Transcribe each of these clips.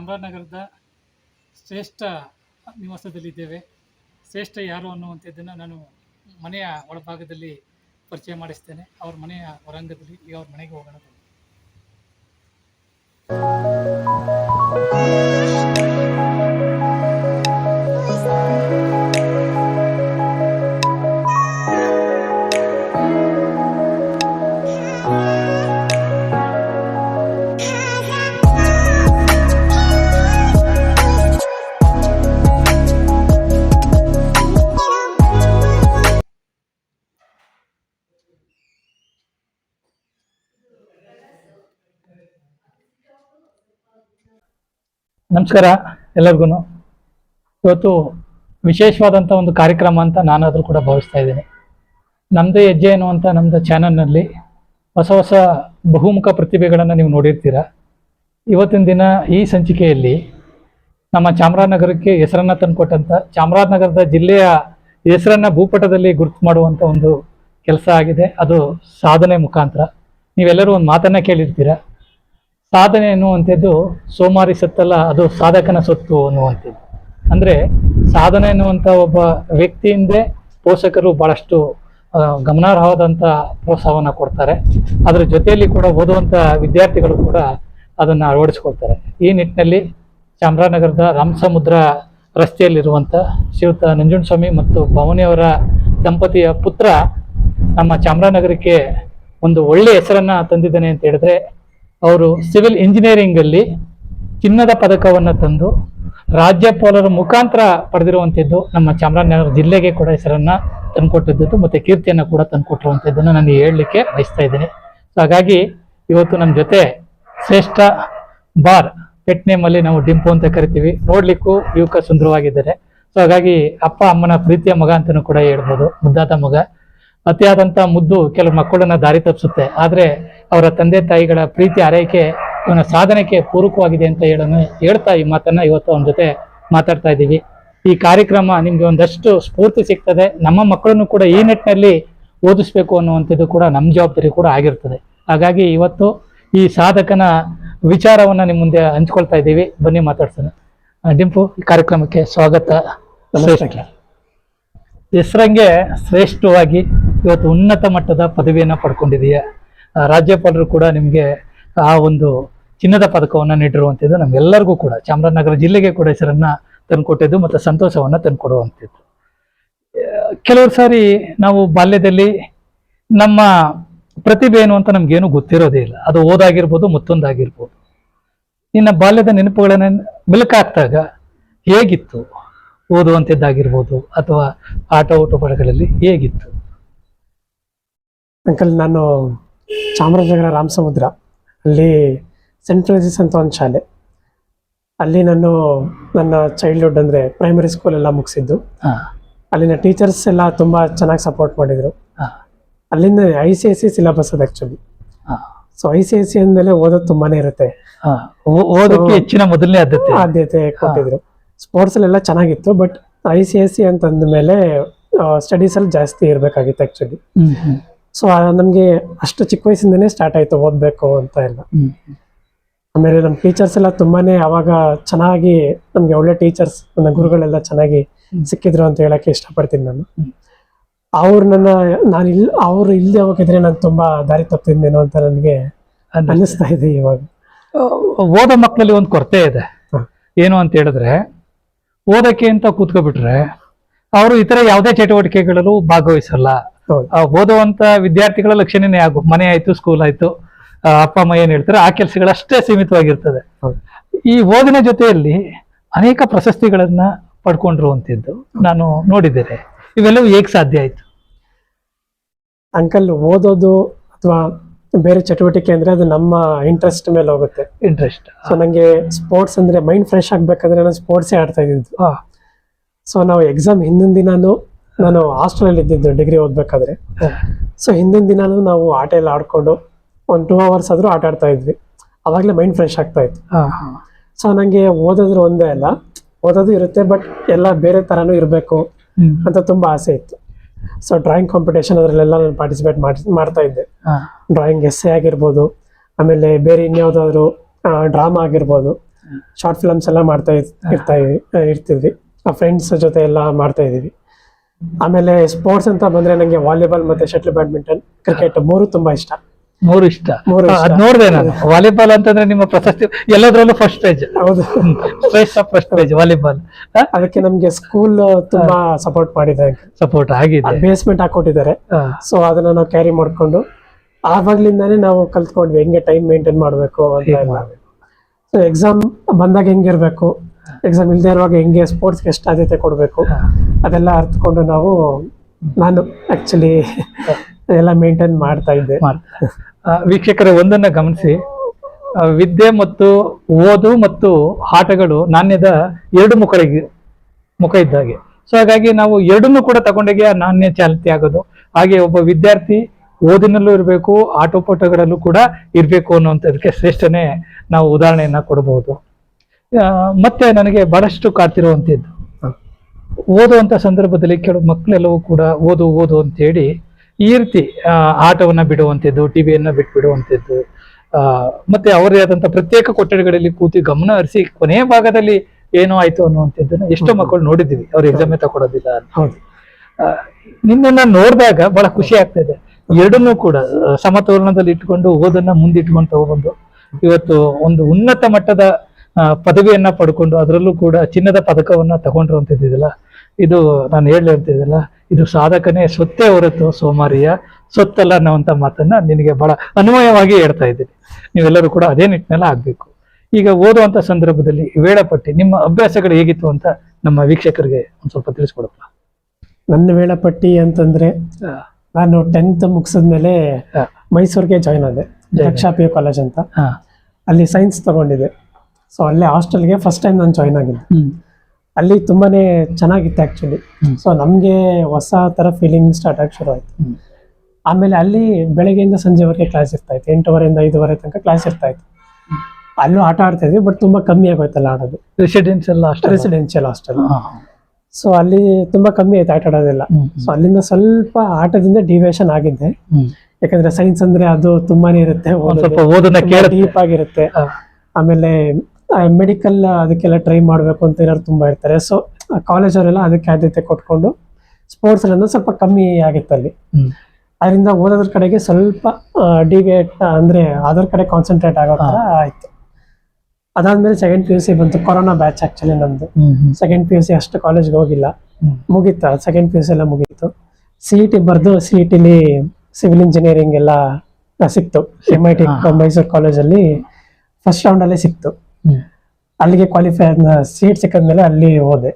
ಚಾಮರಾಜನಗರದ ಶ್ರೇಷ್ಠ ನಿವಾಸದಲ್ಲಿದ್ದೇವೆ ಶ್ರೇಷ್ಠ ಯಾರು ಅನ್ನುವಂಥದ್ದನ್ನು ನಾನು ಮನೆಯ ಒಳಭಾಗದಲ್ಲಿ ಪರಿಚಯ ಮಾಡಿಸ್ತೇನೆ ಅವ್ರ ಮನೆಯ ಹೊರಂಗದಲ್ಲಿ ಈಗ ಅವ್ರ ಮನೆಗೆ ಹೋಗೋಣ. ನಮಸ್ಕಾರ ಎಲ್ಲರಿಗೂ. ಇವತ್ತು ವಿಶೇಷವಾದಂಥ ಒಂದು ಕಾರ್ಯಕ್ರಮ ಅಂತ ನಾನಾದರೂ ಕೂಡ ಭಾವಿಸ್ತಾ ಇದ್ದೀನಿ. ನಮ್ಮದೇ ಹೆಜ್ಜೆ ಅನ್ನುವಂಥ ನಮ್ಮದು ಚಾನಲ್ನಲ್ಲಿ ಹೊಸ ಹೊಸ ಬಹುಮುಖ ಪ್ರತಿಭೆಗಳನ್ನು ನೀವು ನೋಡಿರ್ತೀರ. ಇವತ್ತಿನ ದಿನ ಈ ಸಂಚಿಕೆಯಲ್ಲಿ ನಮ್ಮ ಚಾಮರಾಜನಗರಕ್ಕೆ ಹೆಸರನ್ನು ತಂದುಕೊಟ್ಟಂಥ ಚಾಮರಾಜನಗರದ ಜಿಲ್ಲೆಯ ಹೆಸರನ್ನು ಭೂಪಟದಲ್ಲಿ ಗುರುತು ಮಾಡುವಂಥ ಒಂದು ಕೆಲಸ ಆಗಿದೆ. ಅದು ಸಾಧನೆ ಮುಖಾಂತರ. ನೀವೆಲ್ಲರೂ ಒಂದು ಮಾತನ್ನು ಕೇಳಿರ್ತೀರ? ಸಾಧನೆ ಎನ್ನುವಂಥದ್ದು ಸೋಮಾರಿ ಸತ್ತಲ್ಲ ಅದು ಸಾಧಕನ ಸೊತ್ತು ಅನ್ನುವಂಥದ್ದು. ಅಂದರೆ ಸಾಧನೆ ಎನ್ನುವಂಥ ಒಬ್ಬ ವ್ಯಕ್ತಿಯಿಂದ ಪೋಷಕರು ಆ, ಗಮನಾರ್ಹವಾದಂಥ ಪ್ರೋತ್ಸಾಹವನ್ನು ಕೊಡ್ತಾರೆ. ಅದರ ಜೊತೆಯಲ್ಲಿ ಕೂಡ ಓದುವಂಥ ವಿದ್ಯಾರ್ಥಿಗಳು ಕೂಡ ಅದನ್ನು ಅಳವಡಿಸ್ಕೊಳ್ತಾರೆ. ಈ ನಿಟ್ಟಿನಲ್ಲಿ ಚಾಮರಾಜನಗರದ ರಾಮಸಮುದ್ರ ರಸ್ತೆಯಲ್ಲಿರುವಂಥ ಶ್ರೀಯುತ ನಂಜುಂಡಸ್ವಾಮಿ ಮತ್ತು ಭವನಿಯವರ ದಂಪತಿಯ ಪುತ್ರ ನಮ್ಮ ಚಾಮರಾಜನಗರಕ್ಕೆ ಒಂದು ಒಳ್ಳೆಯ ಹೆಸರನ್ನ ತಂದಿದ್ದಾನೆ ಅಂತ ಹೇಳಿದ್ರೆ ಅವರು ಸಿವಿಲ್ ಇಂಜಿನಿಯರಿಂಗ್ ಅಲ್ಲಿ ಚಿನ್ನದ ಪದಕವನ್ನು ತಂದು ರಾಜ್ಯಪಾಲರ ಮುಖಾಂತರ ಪಡೆದಿರುವಂಥದ್ದು ನಮ್ಮ ಚಾಮರಾಜನಗರ ಜಿಲ್ಲೆಗೆ ಕೂಡ ಹೆಸರನ್ನ ತಂದುಕೊಟ್ಟಿದ್ದು ಮತ್ತೆ ಕೀರ್ತಿಯನ್ನು ಕೂಡ ತಂದುಕೊಟ್ಟಿರುವಂಥದ್ದನ್ನು ನಾನು ಹೇಳಲಿಕ್ಕೆ ಬಯಸ್ತಾ ಇದ್ದೀನಿ. ಸೊ ಹಾಗಾಗಿ ಇವತ್ತು ನಮ್ಮ ಜೊತೆ ಶ್ರೇಷ್ಠ ಬಾರ್ ಪೆಟ್ ನೇಮಲ್ಲಿ ನಾವು ಡಿಂಪು ಅಂತ ಕರಿತೀವಿ. ನೋಡ್ಲಿಕ್ಕೂ ಯುವಕ ಸುಂದರವಾಗಿದ್ದಾರೆ. ಸೊ ಹಾಗಾಗಿ ಅಪ್ಪ, ಅಮ್ಮನ ಪ್ರೀತಿಯ ಮಗ ಅಂತಲೂ ಕೂಡ ಹೇಳ್ಬೋದು. ಮುದ್ದಾದ ಮಗ. ಅತಿಯಾದಂಥ ಮುದ್ದು ಕೆಲವು ಮಕ್ಕಳನ್ನ ದಾರಿ ತಪ್ಪಿಸುತ್ತೆ. ಆದರೆ ಅವರ ತಂದೆ ತಾಯಿಗಳ ಪ್ರೀತಿ ಆರೈಕೆ ಇವನ ಸಾಧನೆಗೆ ಪೂರಕವಾಗಿದೆ ಅಂತ ಹೇಳೋಣ ಹೇಳ್ತಾ ಈ ಮಾತನ್ನ ಇವತ್ತು ಅವನ ಜೊತೆ ಮಾತಾಡ್ತಾ ಇದ್ದೀವಿ. ಈ ಕಾರ್ಯಕ್ರಮ ನಿಮ್ಗೆ ಒಂದಷ್ಟು ಸ್ಫೂರ್ತಿ ಸಿಗ್ತದೆ. ನಮ್ಮ ಮಕ್ಕಳನ್ನು ಕೂಡ ಈ ನಿಟ್ಟಿನಲ್ಲಿ ಓದಿಸ್ಬೇಕು ಅನ್ನುವಂಥದ್ದು ಕೂಡ ನಮ್ಮ ಜವಾಬ್ದಾರಿ ಕೂಡ ಆಗಿರ್ತದೆ. ಹಾಗಾಗಿ ಇವತ್ತು ಈ ಸಾಧಕನ ವಿಚಾರವನ್ನ ನಿಮ್ಮ ಮುಂದೆ ಹಂಚ್ಕೊಳ್ತಾ ಇದ್ದೀವಿ. ಬನ್ನಿ ಮಾತಾಡ್ಸೋಣ. ಡಿಂಪು ಈ ಕಾರ್ಯಕ್ರಮಕ್ಕೆ ಸ್ವಾಗತ. ಹೆಸರಂಗೆ ಶ್ರೇಷ್ಠವಾಗಿ ಇವತ್ತು ಉನ್ನತ ಮಟ್ಟದ ಪದವಿಯನ್ನು ಪಡ್ಕೊಂಡಿದೆಯಾ. ರಾಜ್ಯಪಾಲರು ಕೂಡ ನಿಮಗೆ ಆ ಒಂದು ಚಿನ್ನದ ಪದಕವನ್ನು ನೀಡಿರುವಂಥದ್ದು ನಮ್ಗೆಲ್ಲರಿಗೂ ಕೂಡ. ಚಾಮರಾಜನಗರ ಜಿಲ್ಲೆಗೆ ಕೂಡ ಹೆಸರನ್ನು ತಂದುಕೊಟ್ಟಿದ್ದು ಮತ್ತು ಸಂತೋಷವನ್ನು ತಂದುಕೊಡುವಂಥದ್ದು. ಕೆಲವು ಸಾರಿ ನಾವು ಬಾಲ್ಯದಲ್ಲಿ ನಮ್ಮ ಪ್ರತಿಭೆ ಏನು ಅಂತ ನಮಗೇನು ಗೊತ್ತಿರೋದೇ ಇಲ್ಲ. ಅದು ಓದಾಗಿರ್ಬೋದು, ಮತ್ತೊಂದಾಗಿರ್ಬೋದು. ಇನ್ನು ಬಾಲ್ಯದ ನೆನಪುಗಳನ್ನ ಮೆಲುಕಾಕ್ದಾಗ ಹೇಗಿತ್ತು? ಓದುವಂಥದ್ದಾಗಿರ್ಬೋದು ಅಥವಾ ಆಟ ಓಟೋಪಟಗಳಲ್ಲಿ ಹೇಗಿತ್ತು? ಅಂಕಲ್ ನಾನು ಚಾಮರಾಜನಗರ ರಾಮಸಮುದ್ರ ಅಲ್ಲಿ ಸೆಂಟ್ ಫ್ರಾನ್ಸಿಸ್ ಅಂತ ಒಂದು ಶಾಲೆ. ಅಲ್ಲಿ ನಾನು ನನ್ನ ಚೈಲ್ಡ್ಹುಡ್ ಅಂದರೆ ಪ್ರೈಮರಿ ಸ್ಕೂಲ್ ಎಲ್ಲ ಮುಗಿಸಿದ್ದು. ಅಲ್ಲಿನ ಟೀಚರ್ಸ್ ಎಲ್ಲ ತುಂಬ ಚೆನ್ನಾಗಿ ಸಪೋರ್ಟ್ ಮಾಡಿದರು. ಅಲ್ಲಿಂದ I C I C syllabus ಅದು actually so I C I C ಅಂದಮೇಲೆ ಓದೋದು ತುಂಬಾ ಇರುತ್ತೆ. ಓದಕ್ಕೆ ಹೆಚ್ಚಿನ ಮೊದಲನೇ ಆದ್ಯತೆ. ಆದ್ಯತೆ ಕೊಟ್ಟಿದ್ರು. ಸ್ಪೋರ್ಟ್ಸಲ್ಲೆಲ್ಲ ಚೆನ್ನಾಗಿತ್ತು but I C I C ಅಂತಂದ ಮೇಲೆ ಸ್ಟಡೀಸಲ್ಲಿ ಜಾಸ್ತಿ ಇರಬೇಕಾಗಿತ್ತು ಆ್ಯಕ್ಚುಲಿ ಸೊ ನಮಗೆ ಅಷ್ಟು ಚಿಕ್ಕ ವಯಸ್ಸಿಂದನೇ ಸ್ಟಾರ್ಟ್ ಆಯಿತು ಓದಬೇಕು ಅಂತ ಎಲ್ಲ. ಆಮೇಲೆ ನಮ್ಮ ಟೀಚರ್ಸ್ ಎಲ್ಲ ತುಂಬಾನೇ ಅವಾಗ ಚೆನ್ನಾಗಿ ನಮಗೆ ಒಳ್ಳೆ ಟೀಚರ್ಸ್ ನನ್ನ ಗುರುಗಳೆಲ್ಲ ಚೆನ್ನಾಗಿ. ಸಿಕ್ಕಿದ್ರು ಅಂತ ಹೇಳಕ್ಕೆ ಇಷ್ಟಪಡ್ತೀನಿ ನಾನು. ಅವ್ರು ನನ್ನ ನಾನು ಇಲ್ ಅವ್ರು ಇಲ್ಲದೆ ಹೋಗಿದ್ರೆ ನಾನು ತುಂಬಾ ದಾರಿ ತಪ್ಪಿದ್ದೇನೋ ಅಂತ ನನಗೆ ಅನ್ನಿಸ್ತು. ಇದೆ ಇವಾಗ. ಓದೋ ಮಕ್ಕಳಲ್ಲಿ ಒಂದು ಕೊರತೆ ಇದೆ. ಏನು ಅಂತ ಹೇಳಿದ್ರೆ ಓದಕ್ಕೆ ಅಂತ ಕೂತ್ಕೊಬಿಟ್ರೆ ಅವರು ಇತರ ಯಾವುದೇ ಚಟುವಟಿಕೆಗಳಲ್ಲೂ ಭಾಗವಹಿಸಲ್ಲ. ಓದುವಂತ ವಿದ್ಯಾರ್ಥಿಗಳ ಲಕ್ಷಣನೇ ಆಗು ಮನೆ ಆಯ್ತು ಸ್ಕೂಲ್ ಆಯ್ತು. ಅಪ್ಪ ಅಮ್ಮ ಏನ್ ಹೇಳ್ತಾರೆ? ಆ ಕೆಲಸಗಳಷ್ಟೇ ಸೀಮಿತವಾಗಿರ್ತದೆ. ಈ ಓದಿನ ಜೊತೆಯಲ್ಲಿ ಅನೇಕ ಪ್ರಶಸ್ತಿಗಳನ್ನ ಪಡ್ಕೊಂಡಿರುವಂತದ್ದು ನಾನು ನೋಡಿದ್ದೇನೆ. ಇವೆಲ್ಲವೂ ಹೇಗೆ ಸಾಧ್ಯ ಆಯ್ತು? ಅಂಕಲ್ ಓದೋದು ಅಥವಾ ಬೇರೆ ಚಟುವಟಿಕೆ ಅಂದ್ರೆ ಅದು ನಮ್ಮ ಇಂಟ್ರೆಸ್ಟ್ ಮೇಲೆ ಹೋಗುತ್ತೆ. ಇಂಟ್ರೆಸ್ಟ್ ಸೊ ನಂಗೆ ಸ್ಪೋರ್ಟ್ಸ್ ಅಂದ್ರೆ ಮೈಂಡ್ ಫ್ರೆಶ್ ಆಗ್ಬೇಕಂದ್ರೆ ನಾನು ಸ್ಪೋರ್ಟ್ಸೇ ಆಡ್ತಾ ಇದ್ದಿದ್ದು. ಸೊ ನಾವು ಎಕ್ಸಾಮ್ ಹಿಂದಿನ ದಿನಾನು ನಾನು ಹಾಸ್ಟೆಲಲ್ಲಿ ಇದ್ದಿದ್ದು ಡಿಗ್ರಿ ಓದ್ಬೇಕಾದ್ರೆ. ಸೊ ಹಿಂದಿನ ದಿನಾನು ನಾವು ಆಟ ಎಲ್ಲ ಆಡ್ಕೊಂಡು ಒಂದು ಟೂ ಅವರ್ಸ್ ಆದ್ರೂ ಆಟ ಆಡ್ತಾ ಇದ್ವಿ. ಅವಾಗಲೇ ಮೈಂಡ್ ಫ್ರೆಶ್ ಆಗ್ತಾ ಇತ್ತು. ಸೊ ನನಗೆ ಓದೋದ್ರ ಒಂದೇ ಅಲ್ಲ ಓದೋದು ಇರುತ್ತೆ ಬಟ್ ಎಲ್ಲ ಬೇರೆ ಥರನೂ ಇರಬೇಕು ಅಂತ ತುಂಬ ಆಸೆ ಇತ್ತು. ಸೊ ಡ್ರಾಯಿಂಗ್ ಕಾಂಪಿಟೇಷನ್ ಅದರಲ್ಲೆಲ್ಲ ನಾನು ಪಾರ್ಟಿಸಿಪೇಟ್ ಮಾಡಿ ಮಾಡ್ತಾ ಇದ್ದೆ. ಡ್ರಾಯಿಂಗ್ ಎಸ್ಸೆ ಆಗಿರ್ಬೋದು ಆಮೇಲೆ ಬೇರೆ ಇನ್ಯಾವುದಾದ್ರು ಡ್ರಾಮಾ ಆಗಿರ್ಬೋದು ಶಾರ್ಟ್ ಫಿಲಮ್ಸ್ ಎಲ್ಲ ಮಾಡ್ತಾ ಇರ್- ಇರ್ತಾ ಇದ್ವಿ ಆ, ಇರ್ತಿದ್ವಿ ಫ್ರೆಂಡ್ಸ್ ಜೊತೆ ಎಲ್ಲ ಮಾಡ್ತಾ ಇದೀವಿ. ಆಮೇಲೆ ಸ್ಪೋರ್ಟ್ಸ್ ಅಂತ ಬಂದ್ರೆ ನಂಗೆ ವಾಲಿಬಾಲ್ ಮತ್ತೆ ಶಟಲ್ ಬ್ಯಾಡ್ಮಿಂಟನ್ ಕ್ರಿಕೆಟ್ ಮೂರು ತುಂಬಾ ಇಷ್ಟ. ಮೂರು ಇಷ್ಟ. ಅದ್ ನೋಡ್ದೆ ನಾನು. ವಾಲಿಬಾಲ್ ಅಂತಂದ್ರೆ ನಿಮ್ಮ ಪ್ರಶಸ್ತಿ ಎಲ್ಲದ್ರಲ್ಲೂ ಫಸ್ಟ್ ಪೇಜ್ ಹೌದು. ಫಸ್ಟ್ ಫಸ್ಟ್ ಪೇಜ್ ವಾಲಿಬಾಲ್ ಅದಕ್ಕೆ ನಮ್ಗೆ ಸ್ಕೂಲ್ ತುಂಬಾ ಸಪೋರ್ಟ್ ಮಾಡಿದ್ದಾರೆ ಸಪೋರ್ಟ್ ಆಗಿದೆ. ಬೇಸ್ಮೆಂಟ್ ಹಾಕೊಟ್ಟಿದ್ದಾರೆ ಸೊ ಅದನ್ನ ನಾವು ಕ್ಯಾರಿ ಮಾಡ್ಕೊಂಡು ಆವಾಗ್ಲಿಂದಾನೇ ನಾವು ಕಲ್ತ್ಕೊಂಡ್ವಿ ಹೆಂಗೆ ಟೈಮ್ ಮೇಂಟೈನ್ ಮಾಡಬೇಕು ಅಂತ ಸೊ ಎಕ್ಸಾಮ್ ಬಂದಾಗ ಹೆಂಗಿರ್ಬೇಕು? ಎಕ್ಸಾಮ್ ಇಲ್ದೇ ಇರುವಾಗ ಹೆಂಗೆ ಸ್ಪೋರ್ಟ್ಸ್ಗೆ ಎಷ್ಟು ಆದ್ಯತೆ ಕೊಡಬೇಕು? ಅದೆಲ್ಲ ಅರ್ಥಕೊಂಡು ನಾವು ನಾನು ಆಕ್ಚುಲಿ ಎಲ್ಲ ಮೇಂಟೈನ್ ಮಾಡ್ತಾ ಇದ್ದೆ. ವೀಕ್ಷಕರ, ಒಂದನ್ನ ಗಮನಿಸಿ. ವಿದ್ಯೆ ಮತ್ತು ಓದು ಮತ್ತು ಆಟಗಳು ನಾಣ್ಯದ ಎರಡು ಮುಖಗಳಿಗೆ ಮುಖ ಇದ್ದಾಗೆ ಸೊ ಹಾಗಾಗಿ ನಾವು ಎರಡನ್ನೂ ಕೂಡ ತಗೊಂಡಾಗೆ ಆ ನಾಣ್ಯ ಚಾಲ್ತಿ ಆಗೋದು. ಹಾಗೆ ಒಬ್ಬ ವಿದ್ಯಾರ್ಥಿ ಓದಿನಲ್ಲೂ ಇರಬೇಕು ಆಟೋಪಾಠಗಳಲ್ಲೂ ಕೂಡ ಇರಬೇಕು ಅನ್ನುವಂಥದಕ್ಕೆ ಶ್ರೇಷ್ಠನೇ ನಾವು ಉದಾಹರಣೆಯನ್ನ ಕೊಡಬಹುದು ಮತ್ತೆ ನನಗೆ ಬಹಳಷ್ಟು ಕಾಡ್ತಿರುವಂಥದ್ದು. ಓದುವಂತ ಸಂದರ್ಭದಲ್ಲಿ ಕೆಲವು ಮಕ್ಕಳೆಲ್ಲವೂ ಕೂಡ ಓದು ಓದು ಅಂತೇಳಿ ಈ ರೀತಿ ಆಟವನ್ನು ಬಿಡುವಂಥದ್ದು ಟಿ ವಿಯನ್ನು ಬಿಟ್ಬಿಡುವಂಥದ್ದು ಬಿಡುವಂಥದ್ದು ಮತ್ತೆ ಅವರೇ ಆದಂಥ ಪ್ರತ್ಯೇಕ ಕೊಠಡಿಗಳಲ್ಲಿ ಕೂತಿ ಗಮನ ಹರಿಸಿ ಕೊನೆಯ ಭಾಗದಲ್ಲಿ ಏನೋ ಆಯಿತು ಅನ್ನುವಂಥದ್ದನ್ನು ಎಷ್ಟೋ ಮಕ್ಕಳು ನೋಡಿದ್ದೀವಿ. ಅವ್ರು ಎಕ್ಸಾಮೇ ತಗೊಳೋದಿಲ್ಲ ಅಂತ. ಹೌದು. ನಿನ್ನನ್ನು ನೋಡಿದಾಗ ಬಹಳ ಖುಷಿ ಆಗ್ತಾ ಇದೆ. ಎರಡನ್ನೂ ಕೂಡ ಸಮತೋಲನದಲ್ಲಿ ಇಟ್ಕೊಂಡು ಓದನ್ನ ಮುಂದಿಟ್ಕೊಂಡು ತಗೊಬಂದು ಇವತ್ತು ಒಂದು ಉನ್ನತ ಮಟ್ಟದ ಪದವಿಯನ್ನ ಪಡ್ಕೊಂಡು ಅದರಲ್ಲೂ ಕೂಡ ಚಿನ್ನದ ಪದಕವನ್ನ ತಗೊಂಡಿರುವಂತದ್ದಿದೆಯಲ್ಲ ಇದು ನಾನು ಹೇಳಿ ಹೇಳ್ತಿದ್ದಲ್ಲ ಇದು ಸಾಧಕನೇ ಸೊತ್ತೇ ಹೊರತು ಸೋಮಾರಿಯ ಸೊತ್ತಲ್ಲ ಅನ್ನೋಂತ ಮಾತನ್ನ ನಿನಗೆ ಬಹಳ ಅನ್ವಯವಾಗಿ ಹೇಳ್ತಾ ಇದ್ದೀನಿ. ನೀವೆಲ್ಲರೂ ಕೂಡ ಅದೇ ನಿಟ್ಟಿನಲ್ಲಿ ಆಗ್ಬೇಕು. ಈಗ ಓದುವಂತ ಸಂದರ್ಭದಲ್ಲಿ ವೇಳಾಪಟ್ಟಿ ನಿಮ್ಮ ಅಭ್ಯಾಸಗಳು ಹೇಗಿತ್ತು ಅಂತ ನಮ್ಮ ವೀಕ್ಷಕರಿಗೆ ಒಂದ್ ಸ್ವಲ್ಪ ತಿಳಿಸ್ಕೊಡಪ್ಪ. ನನ್ನ ವೇಳಾಪಟ್ಟಿ ಅಂತಂದ್ರೆ ನಾನು ಟೆಂತ್ ಮುಗಿಸಿದ್ಮೇಲೆ. ಮೈಸೂರಿಗೆ ಜಾಯ್ನ್ ಆದೆ. ದಕ್ಷಾ ಪಿ ಯು ಕಾಲೇಜ್ ಅಂತ. ಅಲ್ಲಿ ಸೈನ್ಸ್ ತಗೊಂಡಿದ್ದೆ. ಸೊ ಅಲ್ಲೇ ಹಾಸ್ಟೆಲ್ಗೆ ಫಸ್ಟ್ ಟೈಮ್ ನಾನು ಜಾಯ್ನ್ ಆಗಿದ್ದೆ. ಅಲ್ಲಿ ತುಂಬಾನೇ ಚೆನ್ನಾಗಿತ್ತು ಆ್ಯಕ್ಚುಲಿ. ಸೊ ನಮಗೆ ಹೊಸ ತರ ಫೀಲಿಂಗ್ ಸ್ಟಾರ್ಟ್ ಆಗಿ ಶುರು ಆಯಿತು. ಆಮೇಲೆ ಅಲ್ಲಿ ಬೆಳಗ್ಗೆಯಿಂದ ಸಂಜೆವರೆಗೆ ಕ್ಲಾಸ್ ಇರ್ತಾ ಇತ್ತು ಎಂಟುವರೆಯಿಂದ ಐದುವರೆ ತನಕ ಕ್ಲಾಸ್ ಇರ್ತಾ ಇತ್ತು ಅಲ್ಲೂ ಆಟ ಆಡ್ತಾ ಇದ್ವಿ ಬಟ್ ತುಂಬಾ ಕಮ್ಮಿ ಆಗೋಯ್ತಲ್ಲ ಆಡೋದು. Residence hostel residential hostel. So ಅಲ್ಲಿ ತುಂಬಾ ಕಮ್ಮಿ ಆಯ್ತು ಆಟ ಆಡೋದೆಲ್ಲ. ಸೊ ಅಲ್ಲಿಂದ ಸ್ವಲ್ಪ ಆಟದಿಂದ ಡಿವಿಯೇಷನ್ ಆಗಿದ್ದೆ. ಯಾಕಂದ್ರೆ ಸೈನ್ಸ್ ಅಂದ್ರೆ ಅದು ತುಂಬಾನೇ ಇರುತ್ತೆ ಸ್ವಲ್ಪ ಡೀಪ್ ಆಗಿರುತ್ತೆ. ಆಮೇಲೆ ಮೆಡಿಕಲ್ ಅದಕ್ಕೆಲ್ಲ ಟ್ರೈ ಮಾಡಬೇಕು ಅಂತ ಇರೋರು ತುಂಬಾ ಇರ್ತಾರೆ ಸೊ ಕಾಲೇಜ್ ಅವರೆಲ್ಲ ಅದಕ್ಕೆ ಆದ್ಯತೆ ಕೊಟ್ಕೊಂಡು ಸ್ಪೋರ್ಟ್ಸ್ ಅಲ್ಲಿ ಸ್ವಲ್ಪ ಕಮ್ಮಿ ಆಗಿತ್ತು ಅಲ್ಲಿ ಅದರಿಂದ ಓದೋದ್ರ ಕಡೆಗೆ ಸ್ವಲ್ಪ ಡಿವೇಟ್ ಅಂದ್ರೆ ಅದರ ಕಡೆ ಕಾನ್ಸಂಟ್ರೇಟ್ ಆಗೋ ತರ ಆಯ್ತು ಅದಾದ್ಮೇಲೆ ಸೆಕೆಂಡ್ ಪಿ ಯು ಸಿ ಬಂತು ಕೊರೋನಾ ಬ್ಯಾಚ್ ಆಕ್ಚುಲಿ ನಮ್ದು ಹ್ಮ್. ಹ್ಮ್. ಸೆಕೆಂಡ್ ಪಿ ಯು ಸಿ ಅಷ್ಟು ಕಾಲೇಜ್ಗೆ ಹೋಗಿಲ್ಲ. ಮುಗೀತು ಸೆಕೆಂಡ್ ಪಿ ಯು ಸಿ ಎಲ್ಲ ಮುಗೀತು ಸಿ ಇ ಟಿ ಬರೆದು ಸಿ ಇ ಟಿಲಿ ಸಿವಿಲ್ ಇಂಜಿನಿಯರಿಂಗ್ ಎಲ್ಲ ಸಿಕ್ತು ಎಂ ಐ ಟಿ. ಮೈಸೂರು ಕಾಲೇಜಲ್ಲಿ ಫಸ್ಟ್ ರೌಂಡಲ್ಲೇ ಸಿಕ್ತು. ಅಲ್ಲಿಗೆ ಕ್ವಾಲಿಫೈ ಸೀಟ್ ಸಿಕ್ಕಿದ್ಮೇಲೆ ಅಲ್ಲಿ ಹೋದೆ.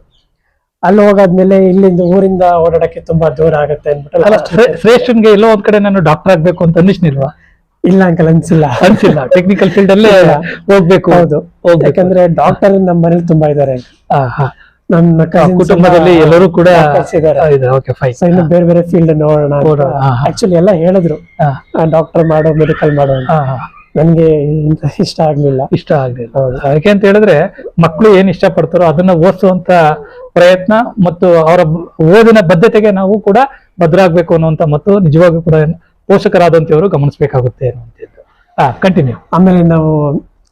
ಅಲ್ಲಿ ಹೋಗಾದ್ಮೇಲೆ ಇಲ್ಲಿಂದ ಊರಿಂದ ಓಡಾಡಕ್ಕೆ ತುಂಬಾ ದೂರ ಆಗುತ್ತೆ ಅನ್ಬಿಟ್ಟು ಶ್ರೇಷ್ಠನ್ಗೆ ಎಲ್ಲೋ ಒಂದ್ ಕಡೆ ನಾನು ಡಾಕ್ಟರ್ ಆಗ್ಬೇಕು ಅಂತ ಅನ್ನಿಸ್ನಿಲ್ವಾ ಇಲ್ಲ ಅಂಕಲ್ ಅನ್ಸಿಲ್ಲ. ಅನ್ಸಿಲ್ಲ. ಟೆಕ್ನಿಕಲ್ ಫೀಲ್ಡ್ ಅಲ್ಲೇ. ಹೋಗ್ಬೇಕು. ಹೌದು. ಯಾಕಂದ್ರೆ ಡಾಕ್ಟರ್ ನಮ್ಮ ಮನೇಲಿ ತುಂಬಾ ಇದಾರೆ. ನನ್ನ ಕುಟುಂಬದಲ್ಲಿ ಎಲ್ಲರೂ ಕೂಡ ಇನ್ನು ಬೇರೆ ಬೇರೆ ಫೀಲ್ಡ್ ನೋಡೋಣ. ಆಕ್ಚುಲಿ ಎಲ್ಲ ಹೇಳಿದ್ರು. ಡಾಕ್ಟರ್ ಮಾಡು ಮೆಡಿಕಲ್ ಮಾಡೋ ನನ್ಗೆ ಇಷ್ಟ ಆಗ್ಲಿಲ್ಲ. ಇಷ್ಟ ಆಗ್ಲಿಲ್ಲ. ಯಾಕೆ ಅಂತ ಹೇಳಿದ್ರೆ ಮಕ್ಕಳು ಏನ್ ಇಷ್ಟ ಪಡ್ತಾರೋ ಅದನ್ನ ಓದಿಸುವಂತ ಪ್ರಯತ್ನ ಮತ್ತು ಅವರ ಓದಿನ ಬದ್ಧತೆಗೆ ನಾವು ಕೂಡ ಭದ್ರಾಗ್ಬೇಕು ಅನ್ನುವಂತ ಮತ್ತು ನಿಜವಾಗ್ಲೂ ಕೂಡ ಪೋಷಕರಾದಂತವರು ಗಮನಿಸಬೇಕಾಗುತ್ತೆ ಅನ್ನುವಂಥದ್ದು. ಹಾ ಕಂಟಿನ್ಯೂ ಆಮೇಲೆ ನಾವು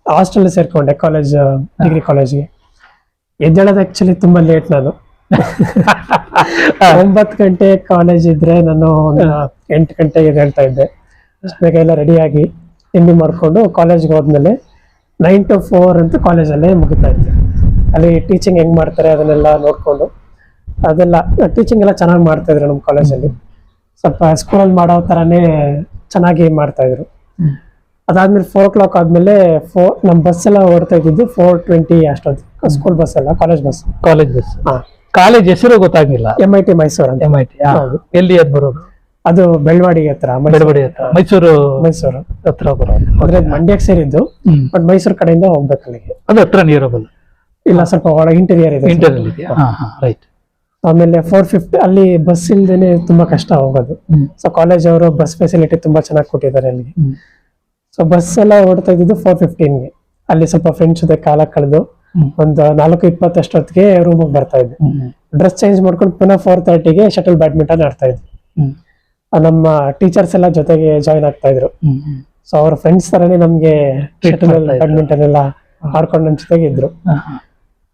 ಹಾಸ್ಟೆಲ್ ಸೇರ್ಕೊಂಡೆ ಕಾಲೇಜ್ ಡಿಗ್ರಿ ಕಾಲೇಜ್ಗೆ ಎದ್ದೇಳೋದು ಆಕ್ಚುಲಿ ತುಂಬಾ ಲೇಟ್ ನಾನು. ಒಂಬತ್ತು ಗಂಟೆ ಕಾಲೇಜ್ ಇದ್ರೆ ನಾನು ಒಂದು ಎಂಟು ಗಂಟೆಗೆ ಹೇಳ್ತಾ ಇದ್ದೆ. ಬೇಗ ಎಲ್ಲ ತಿಂಡಿ ಮಾಡ್ಕೊಂಡು ಕಾಲೇಜ್ಗೆ ಹೋದ್ಮೇಲೆ ನೈನ್ ಟು ಫೋರ್ ಅಂತ ಕಾಲೇಜಲ್ಲೇ ಮುಗಿತಾ ಇತ್ತು. ಅಲ್ಲಿ ಟೀಚಿಂಗ್ ಹೆಂಗೆ ಮಾಡ್ತಾರೆ ಅದನ್ನೆಲ್ಲ ನೋಡಿಕೊಂಡು. ಅದೆಲ್ಲ ಟೀಚಿಂಗ್ ಎಲ್ಲ ಚೆನ್ನಾಗಿ ಮಾಡ್ತಾ ಇದ್ರು ನಮ್ಮ ಕಾಲೇಜಲ್ಲಿ ಸ್ವಲ್ಪ ಸ್ಕೂಲಲ್ಲಿ ಮಾಡೋ ಥರನೇ ಚೆನ್ನಾಗಿ ಮಾಡ್ತಾ ಇದ್ರು. ಅದಾದ್ಮೇಲೆ ಫೋರ್ ಓ ಕ್ಲಾಕ್ ಆದಮೇಲೆ ಫೋರ್ ನಮ್ಮ ಬಸ್ ಎಲ್ಲ ಓಡ್ತಾ ಇದ್ದಿದ್ದು ಫೋರ್ ಟ್ವೆಂಟಿ ಅಷ್ಟೊಂದು ಸ್ಕೂಲ್ ಬಸ್ ಅಲ್ಲ ಕಾಲೇಜ್ ಬಸ್ ಕಾಲೇಜ್ ಬಸ್ ಹಾಂ. ಕಾಲೇಜ್ ಹೆಸರು ಗೊತ್ತಾಗಿಲ್ಲ ಎಂ ಐ ಟಿ ಮೈಸೂರು ಅಂತ. ಎಂ ಐ ಟಿ ಹೌದು. ಎಲ್ಲಿ ಅದು ಬರೋದು? ಅದು ಬೆಳವಾಡಿ ಹತ್ರ ಮೈಸೂರು- ಹತ್ರ. ಮೈಸೂರು ಮೈಸೂರು. ಹತ್ರ ಬರೋದು ಅಂದ್ರೆ ಮಂಡ್ಯಕ್ಕೆ ಸೇರಿದ್ದು ಬಟ್ ಮೈಸೂರು ಕಡೆಯಿಂದ ಹೋಗ್ಬೇಕು ಅಲ್ಲಿಗೆ. ಅದು ಹತ್ರ ನಿಯರಬಲ್ ಇಲ್ಲ ಸ್ವಲ್ಪ ಒಳಗೆ ಇಂಟೀರಿಯರ್ ಇದೆ. ಇಂಟೀರಿಯರ್ ಇದೆಯಾ? ರೈಟ್ ಆಮೇಲೆ ಫೋರ್ ಫಿಫ್ಟಿ ಅಲ್ಲಿ ಬಸ್ ಇಲ್ದೇನೆ ತುಂಬಾ ಕಷ್ಟ ಹೋಗೋದು. ಸೊ ಕಾಲೇಜ್ ಅವರು ಬಸ್ ಫೆಸಿಲಿಟಿ ತುಂಬಾ ಚೆನ್ನಾಗಿ ಕೊಟ್ಟಿದ್ದಾರೆ ಅಲ್ಲಿ. ಸೊ ಬಸ್ ಎಲ್ಲ ಓಡ್ತಾ ಇದ್ದಿದ್ದು ಫೋರ್ ಫಿಫ್ಟೀನ್ಗೆ ಅಲ್ಲಿ ಸ್ವಲ್ಪ ಫ್ರೆಂಡ್ಸ್ ಜೊತೆ ಕಾಲ ಕಳೆದು. ಒಂದು ನಾಲ್ಕು ಇಪ್ಪತ್ತಷ್ಟೊತ್ತಿಗೆ ರೂಮಿಗೆ ಬರ್ತಾ ಇದ್ದೆ. ಡ್ರೆಸ್ ಚೇಂಜ್ ಮಾಡ್ಕೊಂಡು ಪುನಃ ಫೋರ್ ತರ್ಟಿಗೆ ಶಟಲ್ ಬ್ಯಾಡ್ಮಿಂಟನ್ ಆಡ್ತಾ ಆ ನಮ್ಮ ಟೀಚರ್ಸ್ ಎಲ್ಲ ಜೊತೆಗೆ ಜಾಯ್ನ್ ಆಗ್ತಾ ಇದ್ರು. ಸೊ ಅವ್ರ ಫ್ರೆಂಡ್ಸ್ ತರನೇ ನಮ್ಗೆ. ಬ್ಯಾಡ್ಮಿಂಟನ್ ಎಲ್ಲ ಆಡ್ಕೊಂಡು ನನ್ನ ಜೊತೆಗೆ ಇದ್ರು.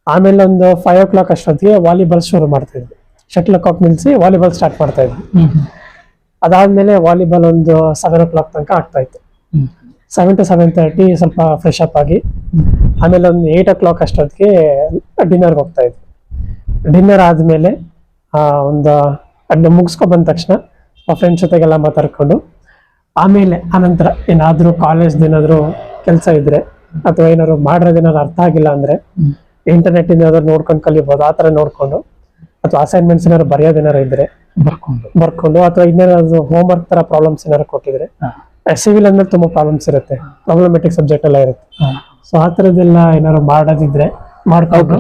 ಆಮೇಲೆ ಒಂದು ಫೈವ್ ಓ ಕ್ಲಾಕ್ ಅಷ್ಟೊತ್ತಿಗೆ ವಾಲಿಬಾಲ್ ಶುರು ಮಾಡ್ತಾ ಇದ್ವಿ ಶಟ್ಲ್ ಕಾಕ್ ನಿಲ್ಸಿ ವಾಲಿಬಾಲ್ ಸ್ಟಾರ್ಟ್ ಮಾಡ್ತಾ ಇದ್ವಿ. ಅದಾದ್ಮೇಲೆ ವಾಲಿಬಾಲ್ ಒಂದು ಸೆವೆನ್ ಓ ಕ್ಲಾಕ್ ತನಕ ಆಗ್ತಾ ಇತ್ತು. ಸೆವೆನ್ ಟು ಸೆವೆನ್ ತರ್ಟಿ ಸ್ವಲ್ಪ ಫ್ರೆಶ್ ಅಪ್ ಆಗಿ ಆಮೇಲೆ ಒಂದು ಏಯ್ಟ್ ಓ ಕ್ಲಾಕ್ ಅಷ್ಟೊತ್ತಿಗೆ ಡಿನ್ನರ್ಗೆ ಹೋಗ್ತಾ ಇದ್ವಿ ಡಿನ್ನರ್ ಆದ್ಮೇಲೆ ಒಂದು ಅದನ್ನ ಮುಗಿಸ್ಕೊ ಬಂದ ತಕ್ಷಣ ಫ್ರೆಂಡ್ಸ್ ಜೊತೆಗೆಲ್ಲ ಮಾತಾಡ್ಕೊಂಡು ಆಮೇಲೆ ಆನಂತರ ಏನಾದರೂ ಕಾಲೇಜ್ದು ಏನಾದರೂ ಕೆಲಸ ಇದ್ರೆ ಅಥವಾ ಏನಾದ್ರು ಮಾಡಿರೋದು ಏನಾದ್ರು ಅರ್ಥ ಆಗಿಲ್ಲ ಅಂದ್ರೆ ಇಂಟರ್ನೆಟ್ ಇಂಟರ್ನೆಟ್ ಏನಾದ್ರು ನೋಡ್ಕೊಂಡು ಕಲಿಬೋದು ಆ ಥರ ನೋಡ್ಕೊಂಡು ಅಥವಾ ಅಸೈನ್ಮೆಂಟ್ಸ್ ಏನಾದ್ರು ಬರೆಯೋದು ಏನಾದ್ರು ಇದ್ರೆ ಬರ್ಕೊಂಡು. ಬರ್ಕೊಂಡು ಅಥವಾ ಇನ್ನೇನಾದ್ರು ಹೋಮ್ವರ್ಕ್ ತರ ಪ್ರಾಬ್ಲಮ್ಸ್ ಏನಾದ್ರು ಕೊಟ್ಟಿದ್ರೆ ಸಿವಿಲ್ ಅಂದ್ರೆ ತುಂಬಾ ಪ್ರಾಬ್ಲಮ್ಸ್ ಇರುತ್ತೆ ಪ್ರಾಬ್ಲಮೆಟಿಕ್ ಸಬ್ಜೆಕ್ಟ್ ಎಲ್ಲ ಇರುತ್ತೆ. ಸೊ ಆ ಥರದ್ದೆಲ್ಲ ಏನಾದ್ರು ಮಾಡೋದಿದ್ರೆ ಮಾಡ್ಕೊಂಡು